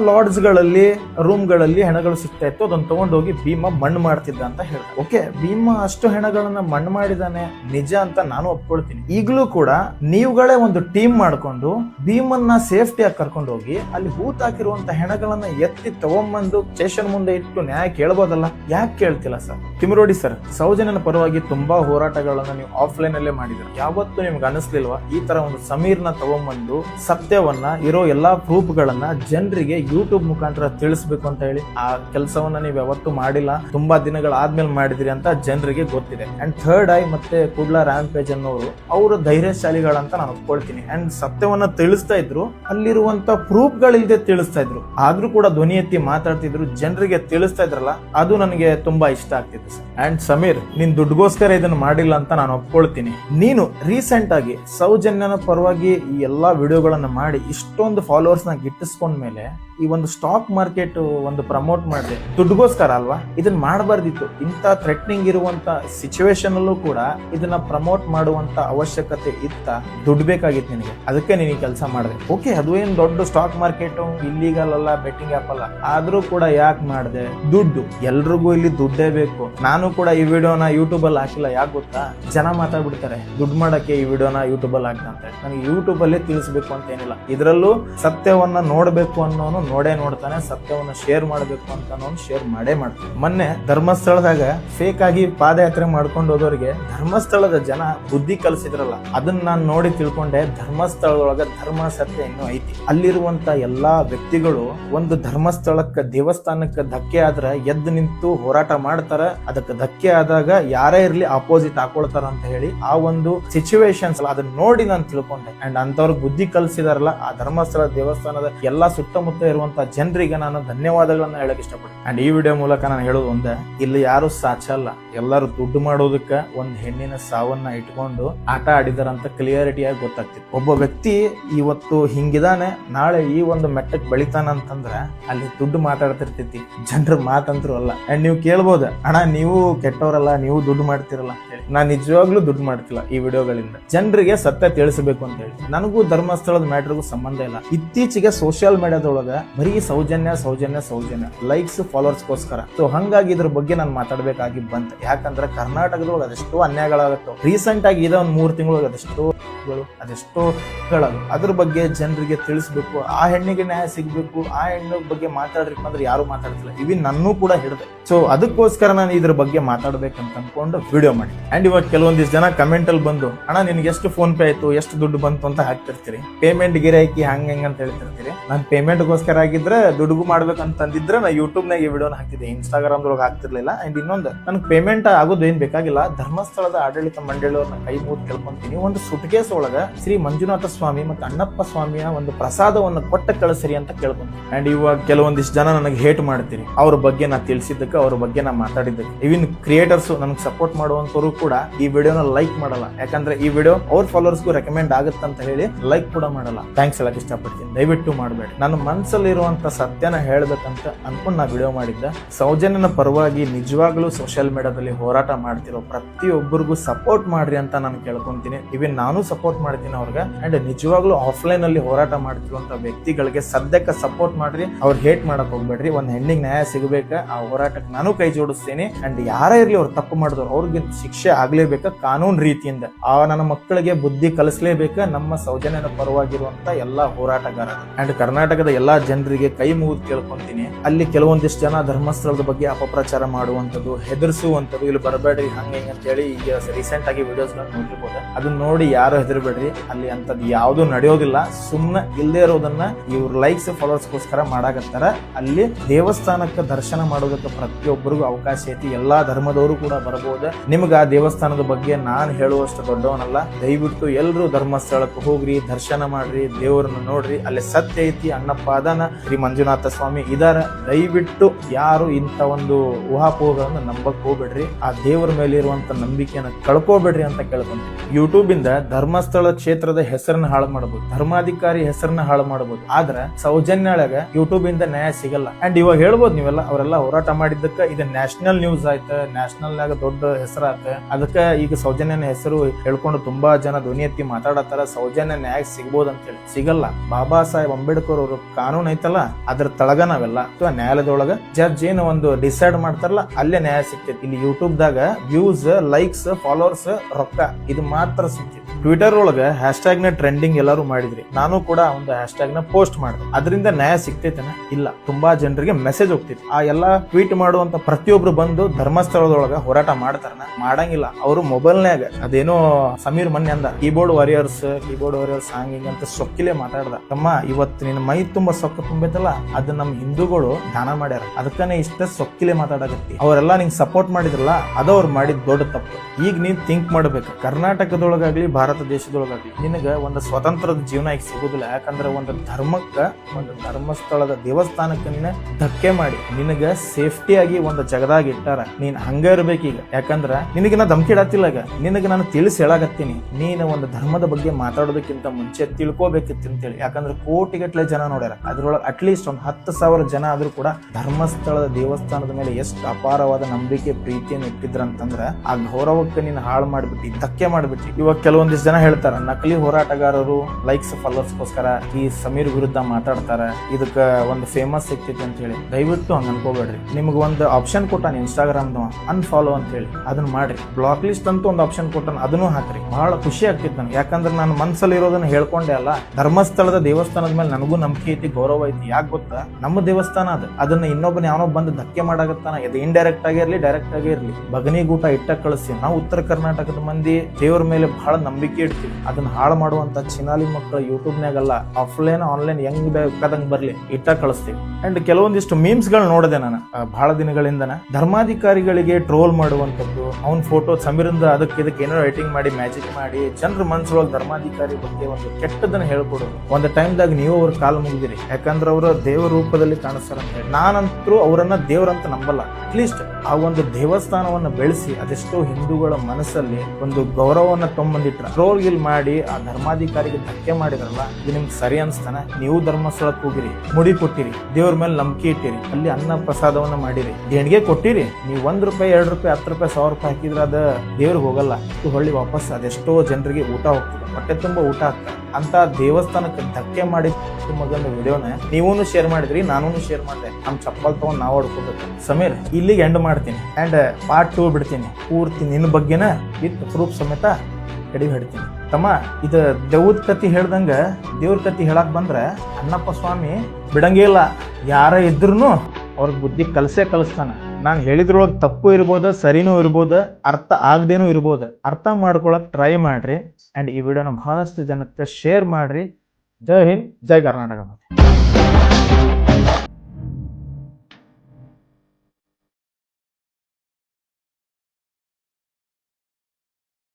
ಲಾಡ್ಜ್ಗಳಲ್ಲಿ ರೂಮ್ಗಳಲ್ಲಿ ಹೆಣಗಳು ಸಿಗ್ತಾ ಇತ್ತು, ಅದನ್ನ ತಗೊಂಡೋಗಿ ಭೀಮ ಮಣ್ಣು ಮಾಡ್ತಿದ್ದ ಅಂತ ಹೇಳ್ದ. ಓಕೆ ಭೀಮ ಅಷ್ಟು ಹೆಣಗಳನ್ನ ಮಣ್ಣು ಮಾಡಿದಾನೆ. ನಿಜ ಅಂತ ನಾನು ಒಪ್ಕೊಳ್ತೀನಿ. ಈಗಲೂ ಕೂಡ ನೀವುಗಳೇ ಒಂದು ಟೀಮ್ ಮಾಡ್ಕೊಂಡು ಭೀಮನ್ನ ಸೇಫ್ಟಿಯಾಗಿ ಕರ್ಕೊಂಡು ಹೋಗಿ ಅಲ್ಲಿ ಹೂತ್ ಹಾಕಿರುವಂತ ಹೆಣಗಳನ್ನ ಎತ್ತಿ ತಗೊಂಬಂದು ಸ್ಟೇಷನ್ ಮುಂದೆ ಇಟ್ಟು ನ್ಯಾಯ ಕೇಳ್ಬೋದಲ್ಲ? ಯಾಕೆ ಕೇಳ್ತಿಲ್ಲ ಸರ್? ತಿಮರೋಡಿ ಸರ್, ಸೌಜನ್ಯನ ಪರವಾಗಿ ತುಂಬಾ ಹೋರಾಟಗಳನ್ನ ನೀವು ಆಫ್ಲೈನ್ ಅಲ್ಲೇ ಮಾಡಿದ್ರು ಯಾವತ್ತು ನಿಮ್ಗೆ ಅನಿಸ್ಲಿಲ್ವಾ? ಈ ತರ ಒಂದು ಸಮೀರ್ನ ತಗೊಂಬಂದು ಸತ್ಯವನ್ನ ಇರೋ ಎಲ್ಲಾ ಪ್ರೂಫ್ ಗಳನ್ನ ಜನರಿಗೆ ಯೂಟ್ಯೂಬ್ ಮುಖಾಂತರ ತಿಳಿಸ್ಬೇಕು ಅಂತ ಹೇಳಿ ಆ ಕೆಲಸವನ್ನ ನೀವು ಯಾವತ್ತೂ ಮಾಡಿಲ್ಲ. ತುಂಬಾ ದಿನಗಳಾದ್ಮೇಲೆ ಮಾಡಿದಿರಿ ಅಂತ ಜನರಿಗೆ ಗೊತ್ತಿದೆ. ಅಂಡ್ ಥರ್ಡ್ ಐ ಮತ್ತೆ ಕುಡ್ಲಾ ರ್ಯಾಂಪ್ ಅನ್ನೋರು, ಅವರು ಧೈರ್ಯಶಾಲಿಗಳಂತ ನಾನು ಒಪ್ಕೊಳ್ತೀನಿ. ಅಂಡ್ ಸತ್ಯವನ್ನ ತಿಳಿಸ್ತಾ ಇದ್ರು, ಅಲ್ಲಿರುವಂತ ಪ್ರೂಫ್ ಗಳಿಲ್ದೆ ತಿಳಿಸ್ತಾ ಇದ್ರು. ಆದ್ರೂ ಕೂಡ ಧ್ವನಿ ಎತ್ತಿ ಮಾತಾಡ್ತಿದ್ರು, ಜನರಿಗೆ ತಿಳಿಸ್ತಾ ಇದ್ರಲ್ಲ, ಅದು ನನಗೆ ತುಂಬಾ ಇಷ್ಟ ಆಗ್ತಿತ್ತು ಸರ್. ಅಂಡ್ ಸಮೀರ್, ನಿನ್ ದುಡ್ಡುಗೋಸ್ಕರ ಇದನ್ನ ಮಾಡಿಲ್ಲ ಅಂತ ನಾನು ಒಪ್ಕೊಳ್ತೀನಿ. ನೀನು ರೀಸೆಂಟ್ ಆಗಿ ಸೌಜನ್ಯನ ಪರವಾಗಿ ಈ ಎಲ್ಲಾ ವಿಡಿಯೋಗಳನ್ನ ಮಾಡಿ, ಇಷ್ಟೊಂದು ಫಾಲೋವರ್ಸ್ನ ಗಿಟ್ಟಿಸ್ಕೊಂಡ್ಮೇಲೆ ಈ ಒಂದು ಸ್ಟಾಕ್ ಮಾರ್ಕೆಟ್ ಒಂದು ಪ್ರಮೋಟ್ ಮಾಡಿದೆ ದುಡ್ಡುಗೋಸ್ಕರ ಅಲ್ವಾ? ಇದನ್ನ ಮಾಡಬಾರ್ದಿತ್ತು. ಇಂಥ ಥ್ರೆಟ್ನಿಂಗ್ ಇರುವಂತ ಸಿಚುವೇಶನ್ ಅಲ್ಲೂ ಕೂಡ ಇದನ್ನ ಪ್ರಮೋಟ್ ಮಾಡುವಂತ ಅವಶ್ಯಕತೆ ಇತ್ತ ದುಡ್ಡು ಬೇಕಾಗಿತ್ತು ನಿನಗೆ. ಅದಕ್ಕೆ ನೀನು ಕೆಲಸ ಮಾಡಿದೆ. ಓಕೆ ಅದು ಏನ್ ದೊಡ್ಡ ಸ್ಟಾಕ್ ಮಾರ್ಕೆಟ್ ಇಲ್ಲಿಗಲ್ ಅಲ್ಲ ಬೆಟ್ಟಿಂಗ್ ಆಪ್ ಅಲ್ಲ. ಆದ್ರೂ ಕೂಡ ಯಾಕೆ ಮಾಡಿದೆ? ದುಡ್ಡು. ಎಲ್ರಿಗೂ ಇಲ್ಲಿ ದುಡ್ಡೇ ಬೇಕು. ನಾನು ಕೂಡ ಈ ವಿಡಿಯೋನ ಯೂಟ್ಯೂಬ್ ಅಲ್ಲಿ ಹಾಕಿಲ್ಲ. ಯಾಕೆ ಗೊತ್ತಾ? ಜನ ಮಾತಾಡ್ಬಿಡ್ತಾರೆ. ದುಡ್ಡು ಮಾಡಕ್ಕೆ ಈ ವಿಡಿಯೋನ ಯೂಟ್ಯೂಬ್ ಅಲ್ಲಿ ಹಾಕಿದಂತೆ ನನಗೆ ಯೂಟ್ಯೂಬ್ ಅಲ್ಲೇ ತಿಳಿಸ್ಬೇಕು ಅಂತ ಏನಿಲ್ಲ. ಇದರಲ್ಲೂ ಸತ್ಯವನ್ನ ನೋಡಬೇಕು ಅನ್ನೋನು ನೋಡೇ ನೋಡ್ತಾನೆ, ಸತ್ಯವನ್ನು ಶೇರ್ ಮಾಡಬೇಕು ಅಂತ ಅನ್ನೋನು ಶೇರ್ ಮಾಡೇ ಮಾಡ್ತಾನೆ. ಮೊನ್ನೆ ಧರ್ಮಸ್ಥಳದಾಗ ಫೇಕ್ ಆಗಿ ಪಾದಯಾತ್ರೆ ಮಾಡ್ಕೊಂಡು ಹೋದವ್ರಿಗೆ ಧರ್ಮಸ್ಥಳದ ಜನ ಬುದ್ಧಿ ಕಲಿಸಿದ್ರಲ್ಲ, ಅದನ್ನ ನಾನು ನೋಡಿ ತಿಳ್ಕೊಂಡೆ, ಧರ್ಮಸ್ಥಳದೊಳಗ ಧರ್ಮ ಸತ್ಯ ಇನ್ನು ಐತಿ. ಅಲ್ಲಿರುವಂತ ಎಲ್ಲಾ ವ್ಯಕ್ತಿಗಳು ಒಂದು ಧರ್ಮಸ್ಥಳಕ್ಕ, ದೇವಸ್ಥಾನಕ್ಕೆ ಧಕ್ಕೆ ಆದ್ರೆ ಎದ್ದು ನಿಂತು ಹೋರಾಟ ಮಾಡ್ತಾರ. ಅದಕ್ಕೆ ಧಕ್ಕೆ ಆದಾಗ ಯಾರೇ ಇರ್ಲಿ ಅಪೋಸಿಟ್ ಹಾಕೊಳ್ತಾರ ಅಂತ ಹೇಳಿ ಆ ಒಂದು ಸಿಚುವೇಶನ್ಸ್ ಅದನ್ನ ನೋಡಿ ನಾನು ತಿಳ್ಕೊಂಡೆ. ಅಂಡ್ ಅಂತವ್ರಿಗೆ ಬುದ್ಧಿ ಕಲಿಸಿದಾರಲ್ಲ, ಆ ಧರ್ಮಸ್ಥಳ ದೇವಸ್ಥಾನದ ಎಲ್ಲಾ ಸುತ್ತಮುತ್ತ ಇರುವಂತ ಜನರಿಗೆ ನಾನು ಧನ್ಯವಾದಗಳನ್ನ ಹೇಳಕ್ ಇಷ್ಟಪಡ್ತೀನಿ. ಅಂಡ್ ಈ ವಿಡಿಯೋ ಮೂಲಕ ನಾನು ಹೇಳೋದು ಒಂದೇ, ಇಲ್ಲಿ ಯಾರು ಸಾಚಲ್ಲ ಎಲ್ಲರೂ ದುಡ್ಡು ಮಾಡೋದಕ್ಕ ಒಂದ್ ಹೆಣ್ಣಿನ ಸಾವನ್ನ ಇಟ್ಕೊಂಡು ಆಟ ಆಡಿದಾರಂತ ಕ್ಲಿಯರಿಟಿ ಆಗಿ ಗೊತ್ತಾಗ್ತಿತ್ತು. ಒಬ್ಬ ವ್ಯಕ್ತಿ ಇವತ್ತು ಹಿಂಗಿದಾನೆ, ನಾಳೆ ಈ ಒಂದು ಮೆಟ್ಟಕ್ ಬೆಳಿತಾನ ಅಂತಂದ್ರ ಅಲ್ಲಿ ದುಡ್ಡು ಮಾತಾಡ್ತಿರ್ತೈತಿ ಜನರ ಮಾತಂತ್ರು ಅಲ್ಲ. ಅಂಡ್ ನೀವು ಕೇಳ್ಬೋದು, ಅಣ್ಣ, ನೀವು ಕೆಟ್ಟವರಲ್ಲ, ನೀವು ದುಡ್ಡು ಮಾಡ್ತಿರಲ್ಲ ನಾನ್ ನಿಜವಾಗ್ಲೂ ದುಡ್ಡು ಮಾಡ್ತಿಲ್ಲ ಈ ವಿಡಿಯೋಗಳಿಂದ ಜನರಿಗೆ ಸತ್ಯ ತಿಳಿಸಬೇಕು ಅಂತ ಹೇಳಿ. ನನಗೂ ಧರ್ಮಸ್ಥಳದ ಮ್ಯಾಟರ್ಗೂ ಸಂಬಂಧ ಇಲ್ಲ. ಇತ್ತೀಚೆಗೆ ಸೋಷಿಯಲ್ ಮೀಡಿಯಾದೊಳಗ ಬರೀ ಸೌಜನ್ಯ ಸೌಜನ್ಯ ಸೌಜನ್ಯ. ಲೈಕ್ಸ್ ಫಾಲೋವರ್ಸ್ಗೋಸ್ಕರ ಸೊ ಹಂಗಾಗಿ ಇದ್ರ ಬಗ್ಗೆ ನಾನು ಮಾತಾಡಬೇಕಾಗಿ ಬಂತ. ಯಾಕಂದ್ರೆ ಕರ್ನಾಟಕದೊಳಗೆ ಅದೆಷ್ಟೋ ಅನ್ಯಾಯಗಳಾಗತ್ತೋ. ರೀಸೆಂಟ್ ಆಗಿ ಇದೆ ಒಂದ್ ಮೂರ್ ತಿಂಗಳೊಳಗೆ ಅದೆಷ್ಟೋ ಅದೆಷ್ಟೋ ಗಳು ಅದ್ರ ಬಗ್ಗೆ ಜನರಿಗೆ ತಿಳಿಸ್ಬೇಕು. ಆ ಹೆಣ್ಣಿಗೆ ನ್ಯಾಯ ಸಿಗ್ಬೇಕು. ಆ ಹೆಣ್ಣು ಬಗ್ಗೆ ಮಾತಾಡ್ರಿಪ್ಪ ಅಂದ್ರೆ ಯಾರು ಮಾತಾಡ್ತಿಲ್ಲ. ಇವಿ ನನ್ನೂ ಕೂಡ ಹಿಡಿದೆ. ಸೊ ಅದಕ್ಕೋಸ್ಕರ ನಾನು ಇದ್ರ ಬಗ್ಗೆ ಮಾತಾಡ್ಬೇಕಂತ ಅನ್ಕೊಂಡು ವಿಡಿಯೋ ಮಾಡಿ. ಅಂಡ್ ಇವಾಗ ಕೆಲವೊಂದಿಷ್ಟು ಜನ ಕಮೆಂಟ್ ಅಲ್ಲಿ ಬಂದು, ಅಣ್ಣ, ನಿನ್ಗೆ ಎಷ್ಟು ಫೋನ್ ಪೇ ಆಯ್ತು? ಎಷ್ಟು ದುಡ್ಡು ಬಂತು? ಅಂತ ಹಾಕ್ತಿರ್ತೀರಿ. ಪೇಮೆಂಟ್ ಗಿರಾಕಿ ಹಂಗ, ಹೆಂಗ ಅಂತ ಹೇಳ್ತಿರ್ತೀರಿ. ನಾನು ಪೇಮೆಂಟ್ಗೋಸ್ಕರ ಆಗಿದ್ರೆ ದುಡ್ಡು ಮಾಡ್ಬೇಕಂತಂದಿದ್ರೆ ನಾ ಯೂಟ್ಯೂಬ್ನಾಗ ಈ ವಿಡಿಯೋನ ಹಾಕ್ತಿದ್ದೆ. ಇನ್ಸ್ಟಾಗ್ರಾಮ್ ದೊಳಗೆ ಹಾಕ್ತಿರ್ಲಿಲ್ಲ. ಅಂಡ್ ಇನ್ನೊಂದು, ನನಗೆ ಪೇಮೆಂಟ್ ಆಗೋದು ಏನು ಬೇಕಾಗಿಲ್ಲ. ಧರ್ಮಸ್ಥಳದ ಆಡಳಿತ ಮಂಡಳಿಯವ್ರನ್ನ ಕೈ ಮುಗಿದು ಕೇಳ್ಕೊಂತೀನಿ. ಒಂದು ಸುಟ್ಕೇಸ್ ಒಳಗ ಶ್ರೀ ಮಂಜುನಾಥ ಸ್ವಾಮಿ ಮತ್ತು ಅಣ್ಣಪ್ಪ ಸ್ವಾಮಿಯ ಒಂದು ಪ್ರಸಾದವನ್ನು ಕೊಟ್ಟ ಕಳಿಸ್ರಿ ಅಂತ ಕೇಳ್ಕೊಂತೀನಿ. ಅಂಡ್ ಇವಾಗ ಕೆಲವೊಂದಿಷ್ಟು ಜನ ನನಗೆ ಹೇಟ್ ಮಾಡ್ತೀರಿ. ಅವ್ರ ಬಗ್ಗೆ ನಾ ತಿಳಿಸಿದ್ದಕ್ಕೆ, ಅವ್ರ ಬಗ್ಗೆ ನಾ ಮಾತಾಡಿದ್ದಕ್ಕೆ. ಇವನ್ ಕ್ರಿಯೇಟರ್ಸ್ ನನಗೆ ಸಪೋರ್ಟ್ ಮಾಡುವಂತವರು ಕೂಡ ಈ ವಿಡಿಯೋನ ಲೈಕ್ ಮಾಡಲ್ಲ. ಯಾಕಂದ್ರೆ ಈ ವಿಡಿಯೋ ಅವ್ರ ಫಾಲೋವರ್ಸ್ಗೂ ರೆಕಮೆಂಡ್ ಆಗುತ್ತೆ ಅಂತ ಹೇಳಿ ಲೈಕ್ ಕೂಡ ಮಾಡಲ್ಲ. ಥ್ಯಾಂಕ್ಸ್ ಹೇಳಕ್ ಇಷ್ಟಪಡ್ತೀನಿ. ದಯವಿಟ್ಟು ಮಾಡಬೇಡಿ. ನನ್ನ ಮನಸ್ಸಲ್ಲಿರುವಂತ ಸತ್ಯನ ಹೇಳ್ಬೇಕಂತ ಅನ್ಕೊಂಡು ನಾ ವಿಡಿಯೋ ಮಾಡಿದ್ದೆ. ಸೌಜನ್ಯನ ಪರವಾಗಿ ನಿಜವಾಗ್ಲೂ ಸೋಷಿಯಲ್ ಮೀಡಿಯಾದಲ್ಲಿ ಹೋರಾಟ ಮಾಡ್ತಿರೋ ಪ್ರತಿಯೊಬ್ಬರಿಗೂ ಸಪೋರ್ಟ್ ಮಾಡ್ರಿ ಅಂತ ನಾನು ಕೇಳ್ಕೊಂತೀನಿ. ಇವನ್ ನಾನು ಸಪೋರ್ಟ್ ಮಾಡ್ತೀನಿ ಅವ್ರಿಗೆ. ಅಂಡ್ ನಿಜವಾಗ್ಲೂ ಆಫ್ಲೈನ್ ಅಲ್ಲಿ ಹೋರಾಟ ಮಾಡ್ತಿರುವಂತ ವ್ಯಕ್ತಿಗಳಿಗೆ ಸದ್ಯಕ್ಕೆ ಸಪೋರ್ಟ್ ಮಾಡ್ರಿ. ಅವ್ರು ಹೇಟ್ ಮಾಡಕ್ ಹೋಗ್ಬೇಡ್ರಿ. ಒಂದ್ ಹೆಣ್ಣಿಗೆ ನ್ಯಾಯ ಸಿಗಬೇಕ. ಆ ಹೋರಾಟಕ್ಕೆ ನಾನು ಕೈ ಜೋಡಿಸ್ತೀನಿ. ಅಂಡ್ ಯಾರೇ ಇರ್ಲಿ ಅವ್ರು ತಪ್ಪು ಮಾಡಿದ್ರು ಅವ್ರಿಗೆ ಶಿಕ್ಷೆ ಆಗ್ಲೇಬೇಕ ಕಾನೂನು ರೀತಿಯಿಂದ. ಆ ನನ್ನ ಮಕ್ಕಳಿಗೆ ಬುದ್ಧಿ ಕಲಿಸ್ಲೇಬೇಕ ನಮ್ಮ ಸೌಜನ್ಯನ ಪರವಾಗಿರುವಂತ ಎಲ್ಲಾ ಹೋರಾಟಗಾರರು. ಅಂಡ್ ಕರ್ನಾಟಕದ ಎಲ್ಲಾ ಜನರಿಗೆ ಕೈ ಮುಗಿದು ಕೇಳ್ಕೊಂತೀನಿ. ಅಲ್ಲಿ ಕೆಲವೊಂದಿಷ್ಟು ಜನ ಧರ್ಮಸ್ಥಳದ ಬಗ್ಗೆ ಅಪಪ್ರಚಾರ ಮಾಡುವಂಥದ್ದು, ಹೆದರ್ಸುವಂಥದ್ದು ಇಲ್ಲಿ ಬರಬೇಡ್ರಿ, ಹಂಗೆ ಹಿಂಗೆ ಅಂತ ಹೇಳಿ ಈಗ ರೀಸೆಂಟ್ ಆಗಿ ವಿಡಿಯೋಸ್ ನೋಡಿರ್ಬೋದು ಅದನ್ನ ನೋಡಿ ಯಾರು ಹೆದರ್ಬೇಡ್ರಿ, ಅಲ್ಲಿ ಅಂಥದ್ದು ಯಾವುದು ನಡೆಯೋದಿಲ್ಲ. ಸುಮ್ಮನೆ ಇಲ್ಲದೆ ಇರೋದನ್ನ ಇವ್ರ ಲೈಕ್ಸ್ ಫಾಲೋವರ್ಸ್ಗೋಸ್ಕರ ಮಾಡಾಕತ್ತಾರ. ಅಲ್ಲಿ ದೇವಸ್ಥಾನಕ್ಕೆ ದರ್ಶನ ಮಾಡೋದಕ್ಕೆ ಪ್ರತಿಯೊಬ್ಬರಿಗೂ ಅವಕಾಶ ಐತಿ. ಎಲ್ಲಾ ಧರ್ಮದವರು ಕೂಡ ಬರಬಹುದು ನಿಮ್ಗ ಆ ದೇವಸ್ಥಾನದ ಬಗ್ಗೆ ನಾನು ಹೇಳುವಷ್ಟು ದೊಡ್ಡವನಲ್ಲ. ದಯವಿಟ್ಟು ಎಲ್ಲರೂ ಧರ್ಮಸ್ಥಳಕ್ಕೆ ಹೋಗ್ರಿ, ದರ್ಶನ ಮಾಡ್ರಿ, ದೇವರನ್ನ ನೋಡ್ರಿ. ಅಲ್ಲಿ ಸತ್ಯ ಐತಿ, ಅಣ್ಣಪ್ಪ ಅದಾನ. ದೇವಸ್ಥಾನ ಶ್ರೀ ಮಂಜುನಾಥ ಸ್ವಾಮಿ ಇದಾರ. ದಯವಿಟ್ಟು ಯಾರು ಇಂಥ ಒಂದು ಊಹಾಪೋಹಗಳನ್ನು ನಂಬಕ್ ಹೋಗ್ಬೇಡ್ರಿ. ಆ ದೇವರ ಮೇಲೆ ಇರುವಂತ ನಂಬಿಕೆಯನ್ನು ಕಳ್ಕೋಬೇಡ್ರಿ ಅಂತ ಕೇಳ್ಕೊಂತೀನಿ ಯೂಟ್ಯೂಬ್ ಇಂದ ಧರ್ಮಸ್ಥಳ ಕ್ಷೇತ್ರದ ಹೆಸರನ್ನ ಹಾಳು ಮಾಡಬಹುದು ಧರ್ಮಾಧಿಕಾರಿ ಹೆಸರನ್ನ ಹಾಳು ಮಾಡಬಹುದು ಆದ್ರ ಸೌಜನ್ಯಳಗ ಯೂಟ್ಯೂಬ್ ಇಂದ ನ್ಯಾಯ ಸಿಗಲ್ಲ. ಅಂಡ್ ಇವಾಗ ಹೇಳ್ಬೋದು ನೀವೆಲ್ಲ, ಅವರೆಲ್ಲ ಹೋರಾಟ ಮಾಡಿದ್ದಕ್ಕ ಇದು ನ್ಯಾಷನಲ್ ನ್ಯೂಸ್ ಆಯ್ತು ನ್ಯಾಷನಲ್ ನಾಗ ದೊಡ್ಡ ಹೆಸರಾತ. ಅದಕ್ಕ ಈಗ ಸೌಜನ್ಯನ ಹೆಸರು ಹೇಳ್ಕೊಂಡು ತುಂಬಾ ಜನ ಧ್ವನಿ ಎತ್ತಿ ಮಾತಾಡತ್ತಾರ. ಸೌಜನ್ಯ ನ್ಯಾಯ ಸಿಗ್ಬೋದು ಅಂತ ಹೇಳಿ ಸಿಗಲ್ಲ. ಬಾಬಾ ಸಾಹೇಬ್ ಅಂಬೇಡ್ಕರ್ ಅವರು ಕಾನೂನು ಐತಲ್ಲ, ಅದ್ರ ತಳಗ ನಾವೆಲ್ಲ ಅಥವಾ ನ್ಯಾಯಾಲಯದೊಳಗ ಜಡ್ಜ್ ಏನು ಒಂದು ಡಿಸೈಡ್ ಮಾಡ್ತಾರಲ್ಲ, ಅಲ್ಲೇ ನ್ಯಾಯ ಸಿಗ್ತೈತಿ. ಇಲ್ಲಿ ಯೂಟ್ಯೂಬ್ ದಾಗ ವ್ಯೂಸ್ ಲೈಕ್ಸ್ ಫಾಲೋವರ್ಸ್ ರೊಕ್ಕ, ಇದು ಮಾತ್ರ ಸಿಗ್ತೈತಿ. ಟ್ವಿಟರ್ ಒಳಗ ಹ್ಯಾಶ್ ಟ್ಯಾಗ್ನ ಟ್ರೆಂಡಿಂಗ್ ಎಲ್ಲರೂ ಮಾಡಿದ್ರಿ. ನಾನು ಕೂಡ ಒಂದು ಹ್ಯಾಶ್ ಟ್ಯಾಗ್ನ ಪೋಸ್ಟ್ ಮಾಡಿದೆ. ಅದರಿಂದ ನ್ಯಾಯ ಸಿಗ್ತೈತೆನ? ಇಲ್ಲ. ತುಂಬಾ ಜನರಿಗೆ ಮೆಸೇಜ್ ಹೋಗ್ತೈತಿ. ಆ ಎಲ್ಲಾ ಟ್ವೀಟ್ ಮಾಡುವಂತ ಪ್ರತಿಯೊಬ್ರು ಬಂದು ಧರ್ಮಸ್ಥಳದೊಳಗ ಹೋರಾಟ ಮಾಡ್ತಾರನ? ಮಾಡಂಗಿಲ್ಲ. ಅವರು ಮೊಬೈಲ್ನ್ಯಾಗ ಅದೇನೋ ಸಮೀರ್ ಮೊನ್ನೆ ಅಂದ ಕೀಬೋರ್ಡ್ ವಾರಿಯರ್ಸ್ ಕೀಬೋರ್ಡ್ ವಾರಿಯರ್ಸ್ ಹಾಂಗಿಂಗ್ ಅಂತ ಸೊಕ್ಕಿಲೆ ಮಾತಾಡ್ದ. ತಮ್ಮ, ಇವತ್ತು ನಿನ್ನ ಮೈ ತುಂಬಾ ಸೊಕ್ಕ ತುಂಬೈತಲ್ಲ ಅದು ನಮ್ಮ ಹಿಂದೂಗಳು ದಾನ ಮಾಡ್ಯಾರ. ಅದಕ್ಕನೆ ಇಷ್ಟ ಸೊಕ್ಕಿಲೆ ಮಾತಾಡಕತ್ತಿ. ಅವರೆಲ್ಲ ನಿಂಗೆ ಸಪೋರ್ಟ್ ಮಾಡಿದ್ರಲ್ಲ, ಅದು ಅವ್ರು ಮಾಡಿದ ದೊಡ್ಡ ತಪ್ಪು. ಈಗ ನೀನ್ ಥಿಂಕ್ ಮಾಡ್ಬೇಕು. ಕರ್ನಾಟಕದೊಳಗಾಗ್ಲಿ, ಭಾರತ ದೇಶದೊಳಗಾಗ್ಲಿ, ನಿನಗ ಒಂದು ಸ್ವತಂತ್ರದ ಜೀವನ ಈಗ ಸಿಗುದಿಲ್ಲ. ಯಾಕಂದ್ರೆ ಒಂದು ಧರ್ಮಕ್ಕ, ಒಂದು ಧರ್ಮಸ್ಥಳದ ದೇವಸ್ಥಾನಕ್ಕೆ ನೀನ ಧಕ್ಕೆ ಮಾಡಿ, ನಿನಗ ಸೇಫ್ಟಿ ಆಗಿ ಒಂದು ಜಗದಾಗ ಇಟ್ಟಾರ. ನೀನ್ ಹಂಗ ಇರ್ಬೇಕೀಗ ಯಾಕಂದ್ರ ನಿನಗೆ ನಾ ಧಮಕಿ ಇಡತ್ತಿಲ್ಲ ನಿನಗೆ ನಾನು ತಿಳಿಸಿ ಹೇಳಾಗತ್ತೀನಿ ನೀನು ಒಂದು ಧರ್ಮದ ಬಗ್ಗೆ ಮಾತಾಡೋದಕ್ಕಿಂತ ಮುಂಚೆ ತಿಳ್ಕೊಬೇಕಿತ್ತು ಅಂತೇಳಿ ಯಾಕಂದ್ರೆ ಕೋಟಿಗಟ್ಲೆ ಜನ ನೋಡ್ಯಾರ. ಅದ್ರೊಳಗೆ ಅಟ್ಲೀಸ್ಟ್ ಒಂದು ಹತ್ತು ಸಾವಿರ ಜನ ಆದರೂ ಕೂಡ ಧರ್ಮಸ್ಥಳದ ದೇವಸ್ಥಾನದ ಮೇಲೆ ಎಷ್ಟು ಅಪಾರವಾದ ನಂಬಿಕೆ, ಪ್ರೀತಿಯನ್ನು ಇಟ್ಟಿದ್ರಂತಂದ್ರ ಆ ಗೌರವಕ್ಕೆ ನೀನು ಹಾಳು ಮಾಡ್ಬಿಟ್ಟು, ಧಕ್ಕೆ ಮಾಡ್ಬಿಟ್ಟು. ಇವಾಗ ಕೆಲವೊಂದಿಷ್ಟು ಜನ ಹೇಳ್ತಾರ, ನಕಲಿ ಹೋರಾಟಗಾರರು ಲೈಕ್ಸ್ ಫಾಲೋವರ್ಸ್ಗೋಸ್ಕರ ಈ ಸಮೀರ್ ವಿರುದ್ಧ ಮಾತಾಡ್ತಾರ. ಇದಕ್ಕೆ ಒಂದು ಫೇಮಸ್ ಸಿಗ್ತೈತಿ ಅಂತ ಹೇಳಿ. ದಯವಿಟ್ಟು ಹಂಗ ಅನ್ಕೋಬೇಡ್ರಿ. ನಿಮ್ಗೆ ಒಂದು ಆಪ್ಷನ್ ಕೊಟ್ಟಾನ ಇನ್ಸ್ಟಾಗ್ರಾಮ್ ಅನ್ಫಾಲೋ ಅಂತ ಹೇಳಿ. ಅದನ್ನ ಮಾಡ್ರಿ. ಬ್ಲಾಕ್ ಲಿಸ್ಟ್ ಅಂತೂ ಒಂದು ಆಪ್ಷನ್ ಕೊಟ್ಟಾನ, ಅದನ್ನು ಹಾಕ್ರಿ. ಬಹಳ ಖುಷಿ ಆಗ್ತಿತ್ತು ನನಗೆ. ಯಾಕಂದ್ರೆ ನಾನು ಮನ್ಸಲ್ಲಿ ಇರೋದನ್ನ ಹೇಳ್ಕೊಂಡೆ ಅಲ್ಲ, ಧರ್ಮಸ್ಥಳದ ದೇವಸ್ಥಾನದ ಮೇಲೆ ನನಗೂ ನಂಬಿಕೆ ಐತಿ, ಗೌರವ ಐತಿ, ಯಾಕೆ ಗೊತ್ತಾ? ನಮ್ಮ ದೇವಸ್ಥಾನ ಅದು. ಅದನ್ನ ಇನ್ನೊಬ್ಬನ ಯಾವನೋ ಬಂದು ಧಕ್ಕೆ ಮಾಡಾಕತ್ತಾನ. ಇದು ಇಂಡೈರೆಕ್ಟ್ ಆಗಿರ್ಲಿ ಡೈರೆಕ್ಟ್ ಆಗಿ ಇರ್ಲಿ. ಬಗನಿಗೂಟ ಇಟ್ಟ ಕಳಿಸಿ. ನಾವು ಉತ್ತರ ಕರ್ನಾಟಕದ ಮಂದಿ ದೇವರ ಮೇಲೆ ಬಹಳ ನಂಬಿಕೆ ಇಡ್ತೀವಿ. ಅದನ್ನ ಹಾಳು ಮಾಡುವಂತ ಚಿನಾಲಿ ಮಕ್ಕಳು ಯೂಟ್ಯೂಬ್ನಾಗಲ್ಲ ಆಫ್ಲೈನ್ ಆನ್ಲೈನ್ ಹೆಂಗ್ ಬೇಕಾದಂಗ್ ಬರ್ಲಿ, ಇಟ್ಟ ಕಳಿಸ್ತೀವಿ. ಅಂಡ್ ಕೆಲವೊಂದಿಷ್ಟು ಮೀಮ್ಸ್ಗಳು ನೋಡಿದೆ ನಾನು. ಬಹಳ ದಿನಗಳಿಂದನ. ಧರ್ಮಾಧಿಕಾರಿಗಳಿಗೆ ಟ್ರೋಲ್ ಮಾಡುವಂತದ್ದು ಅವನ ಫೋಟೋ ಸಮೀರಿಂದ ಅದಕ್ಕೆ ಇದಕ್ಕೆ ಏನೋ ರೈಟಿಂಗ್ ಮಾಡಿ ಮ್ಯಾಜಿಕ್ ಮಾಡಿ ಜನರ ಮನ್ಸೊಳಗೆ ಧರ್ಮಾಧಿಕಾರಿ ಬಗ್ಗೆ ಒಂದು ಕೆಟ್ಟದನ್ನ ಹೇಳ್ಕೊಡೋದು. ಒಂದು ಟೈಮ್ದಾಗ ನೀವು ಅವ್ರ ಕಾಲು ಮುಗಿದಿರಿ. ಯಾಕಂದ್ರೆ ಅವರು ದೇವರ ರೂಪದಲ್ಲಿ ಕಾಣಿಸ್ತಾರಂತೆ ನಾನಂತರೂ ಅವರನ್ನ ದೇವರಂತ ನಂಬಲ್ಲ. ಅಟ್ಲೀಸ್ಟ್ ಆ ಒಂದು ದೇವಸ್ಥಾನವನ್ನು ಬೆಳೆಸಿ, ಅದೆಷ್ಟೋ ಹಿಂದೂಗಳ ಮನಸ್ಸಲ್ಲಿ ಒಂದು ಗೌರವವನ್ನ ತೊಂಬಂದಿಟ್ರ. ಗಿಲ್ ಮಾಡಿ, ಆ ಧರ್ಮಾಧಿಕಾರಿಗೆ ಧಕ್ಕೆ ಮಾಡಿದ್ರಲ್ಲ, ಇದು ನಿಮ್ಗೆ ಸರಿ ಅನ್ಸ್ತಾನೆ? ನೀವು ಧರ್ಮಸ್ಥಳಕ್ಕೆ ಹೋಗಿರಿ, ಮುಡಿ ಕೊಟ್ಟಿರಿ, ದೇವ್ರ ಮೇಲೆ ನಂಬಿಕೆ ಇಟ್ಟಿರಿ, ಅಲ್ಲಿ ಅನ್ನ ಪ್ರಸಾದವನ್ನ ಮಾಡಿರಿ. ದೇಣಿಗೆ ಕೊಟ್ಟಿರಿ, ನೀವು ಒಂದ್ ರೂಪಾಯಿ, ಎರಡು ರೂಪಾಯಿ, ಹತ್ತು ರೂಪಾಯಿ, ಸಾವಿರ ರೂಪಾಯಿ ಹಾಕಿದ್ರೆ ಅದ ದೇವ್ರಿಗೆ ಹೋಗಲ್ಲ. ಹೊಳ್ಳಿ ವಾಪಸ್ ಅದೆಷ್ಟೋ ಜನರಿಗೆ ಊಟ ಹೋಗ್ತದೆ. ಹೊಟ್ಟೆ ತುಂಬಾ ಊಟ ಆಗ್ತದೆ ಅಂತ ದೇವಸ್ಥಾನಕ್ಕೆ ಧಕ್ಕೆ ಮಾಡಿ ಮಗನ ವಿಡಿಯೋನ ನೀವೂ ಶೇರ್ ಮಾಡಿದ್ರಿ ನಾನೂ ಶೇರ್ ಮಾಡಿದೆ. ನಮ್ಮ ಚಪ್ಪಲ್ ತಗೊಂಡು ನಾವು ಹೊಡ್ಕೋಬೇಕು ಸಮೀರ್, ಇಲ್ಲಿಗೆ ಎಂಡ್ ಮಾಡ್ತೀನಿ. ಅಂಡ್ ಪಾರ್ಟ್ ಟೂ ಬಿಡ್ತೀನಿ. ಪೂರ್ತಿ ನಿನ್ನ ಬಗ್ಗೆನ ವಿತ್ ಪ್ರೂಫ್ ಸಮೇತ ಕಡಿಮೆ ಹಿಡ್ತೀನಿ ತಮ್ಮ, ಇದು ದೆವ್ವದ ಕತಿ ಹೇಳ್ದಂಗೆ ದೇವ್ರ ಕತಿ ಹೇಳಕ್ ಬಂದ್ರೆ ಅಣ್ಣಪ್ಪ ಸ್ವಾಮಿ ಬಿಡಂಗೇ ಇಲ್ಲ. ಯಾರ ಇದ್ರೂ ಅವ್ರಿಗೆ ಬುದ್ಧಿ ಕಲಸೇ ಕಲಿಸ್ತಾನ. ನಾನು ಹೇಳಿದ್ರೊಳಗೆ ತಪ್ಪು ಇರ್ಬೋದು, ಸರಿನೂ ಇರ್ಬೋದು, ಅರ್ಥ ಆಗದೇನೂ ಇರ್ಬೋದು. ಅರ್ಥ ಮಾಡ್ಕೊಳಕ್ಕೆ ಟ್ರೈ ಮಾಡ್ರಿ ಆ್ಯಂಡ್ ಈ ವಿಡಿಯೋನ ಬಹಳಷ್ಟು ಜನಕ್ಕೆ ಶೇರ್ ಮಾಡಿರಿ. ಜೈ ಹಿಂದ್, ಜೈ ಕರ್ನಾಟಕ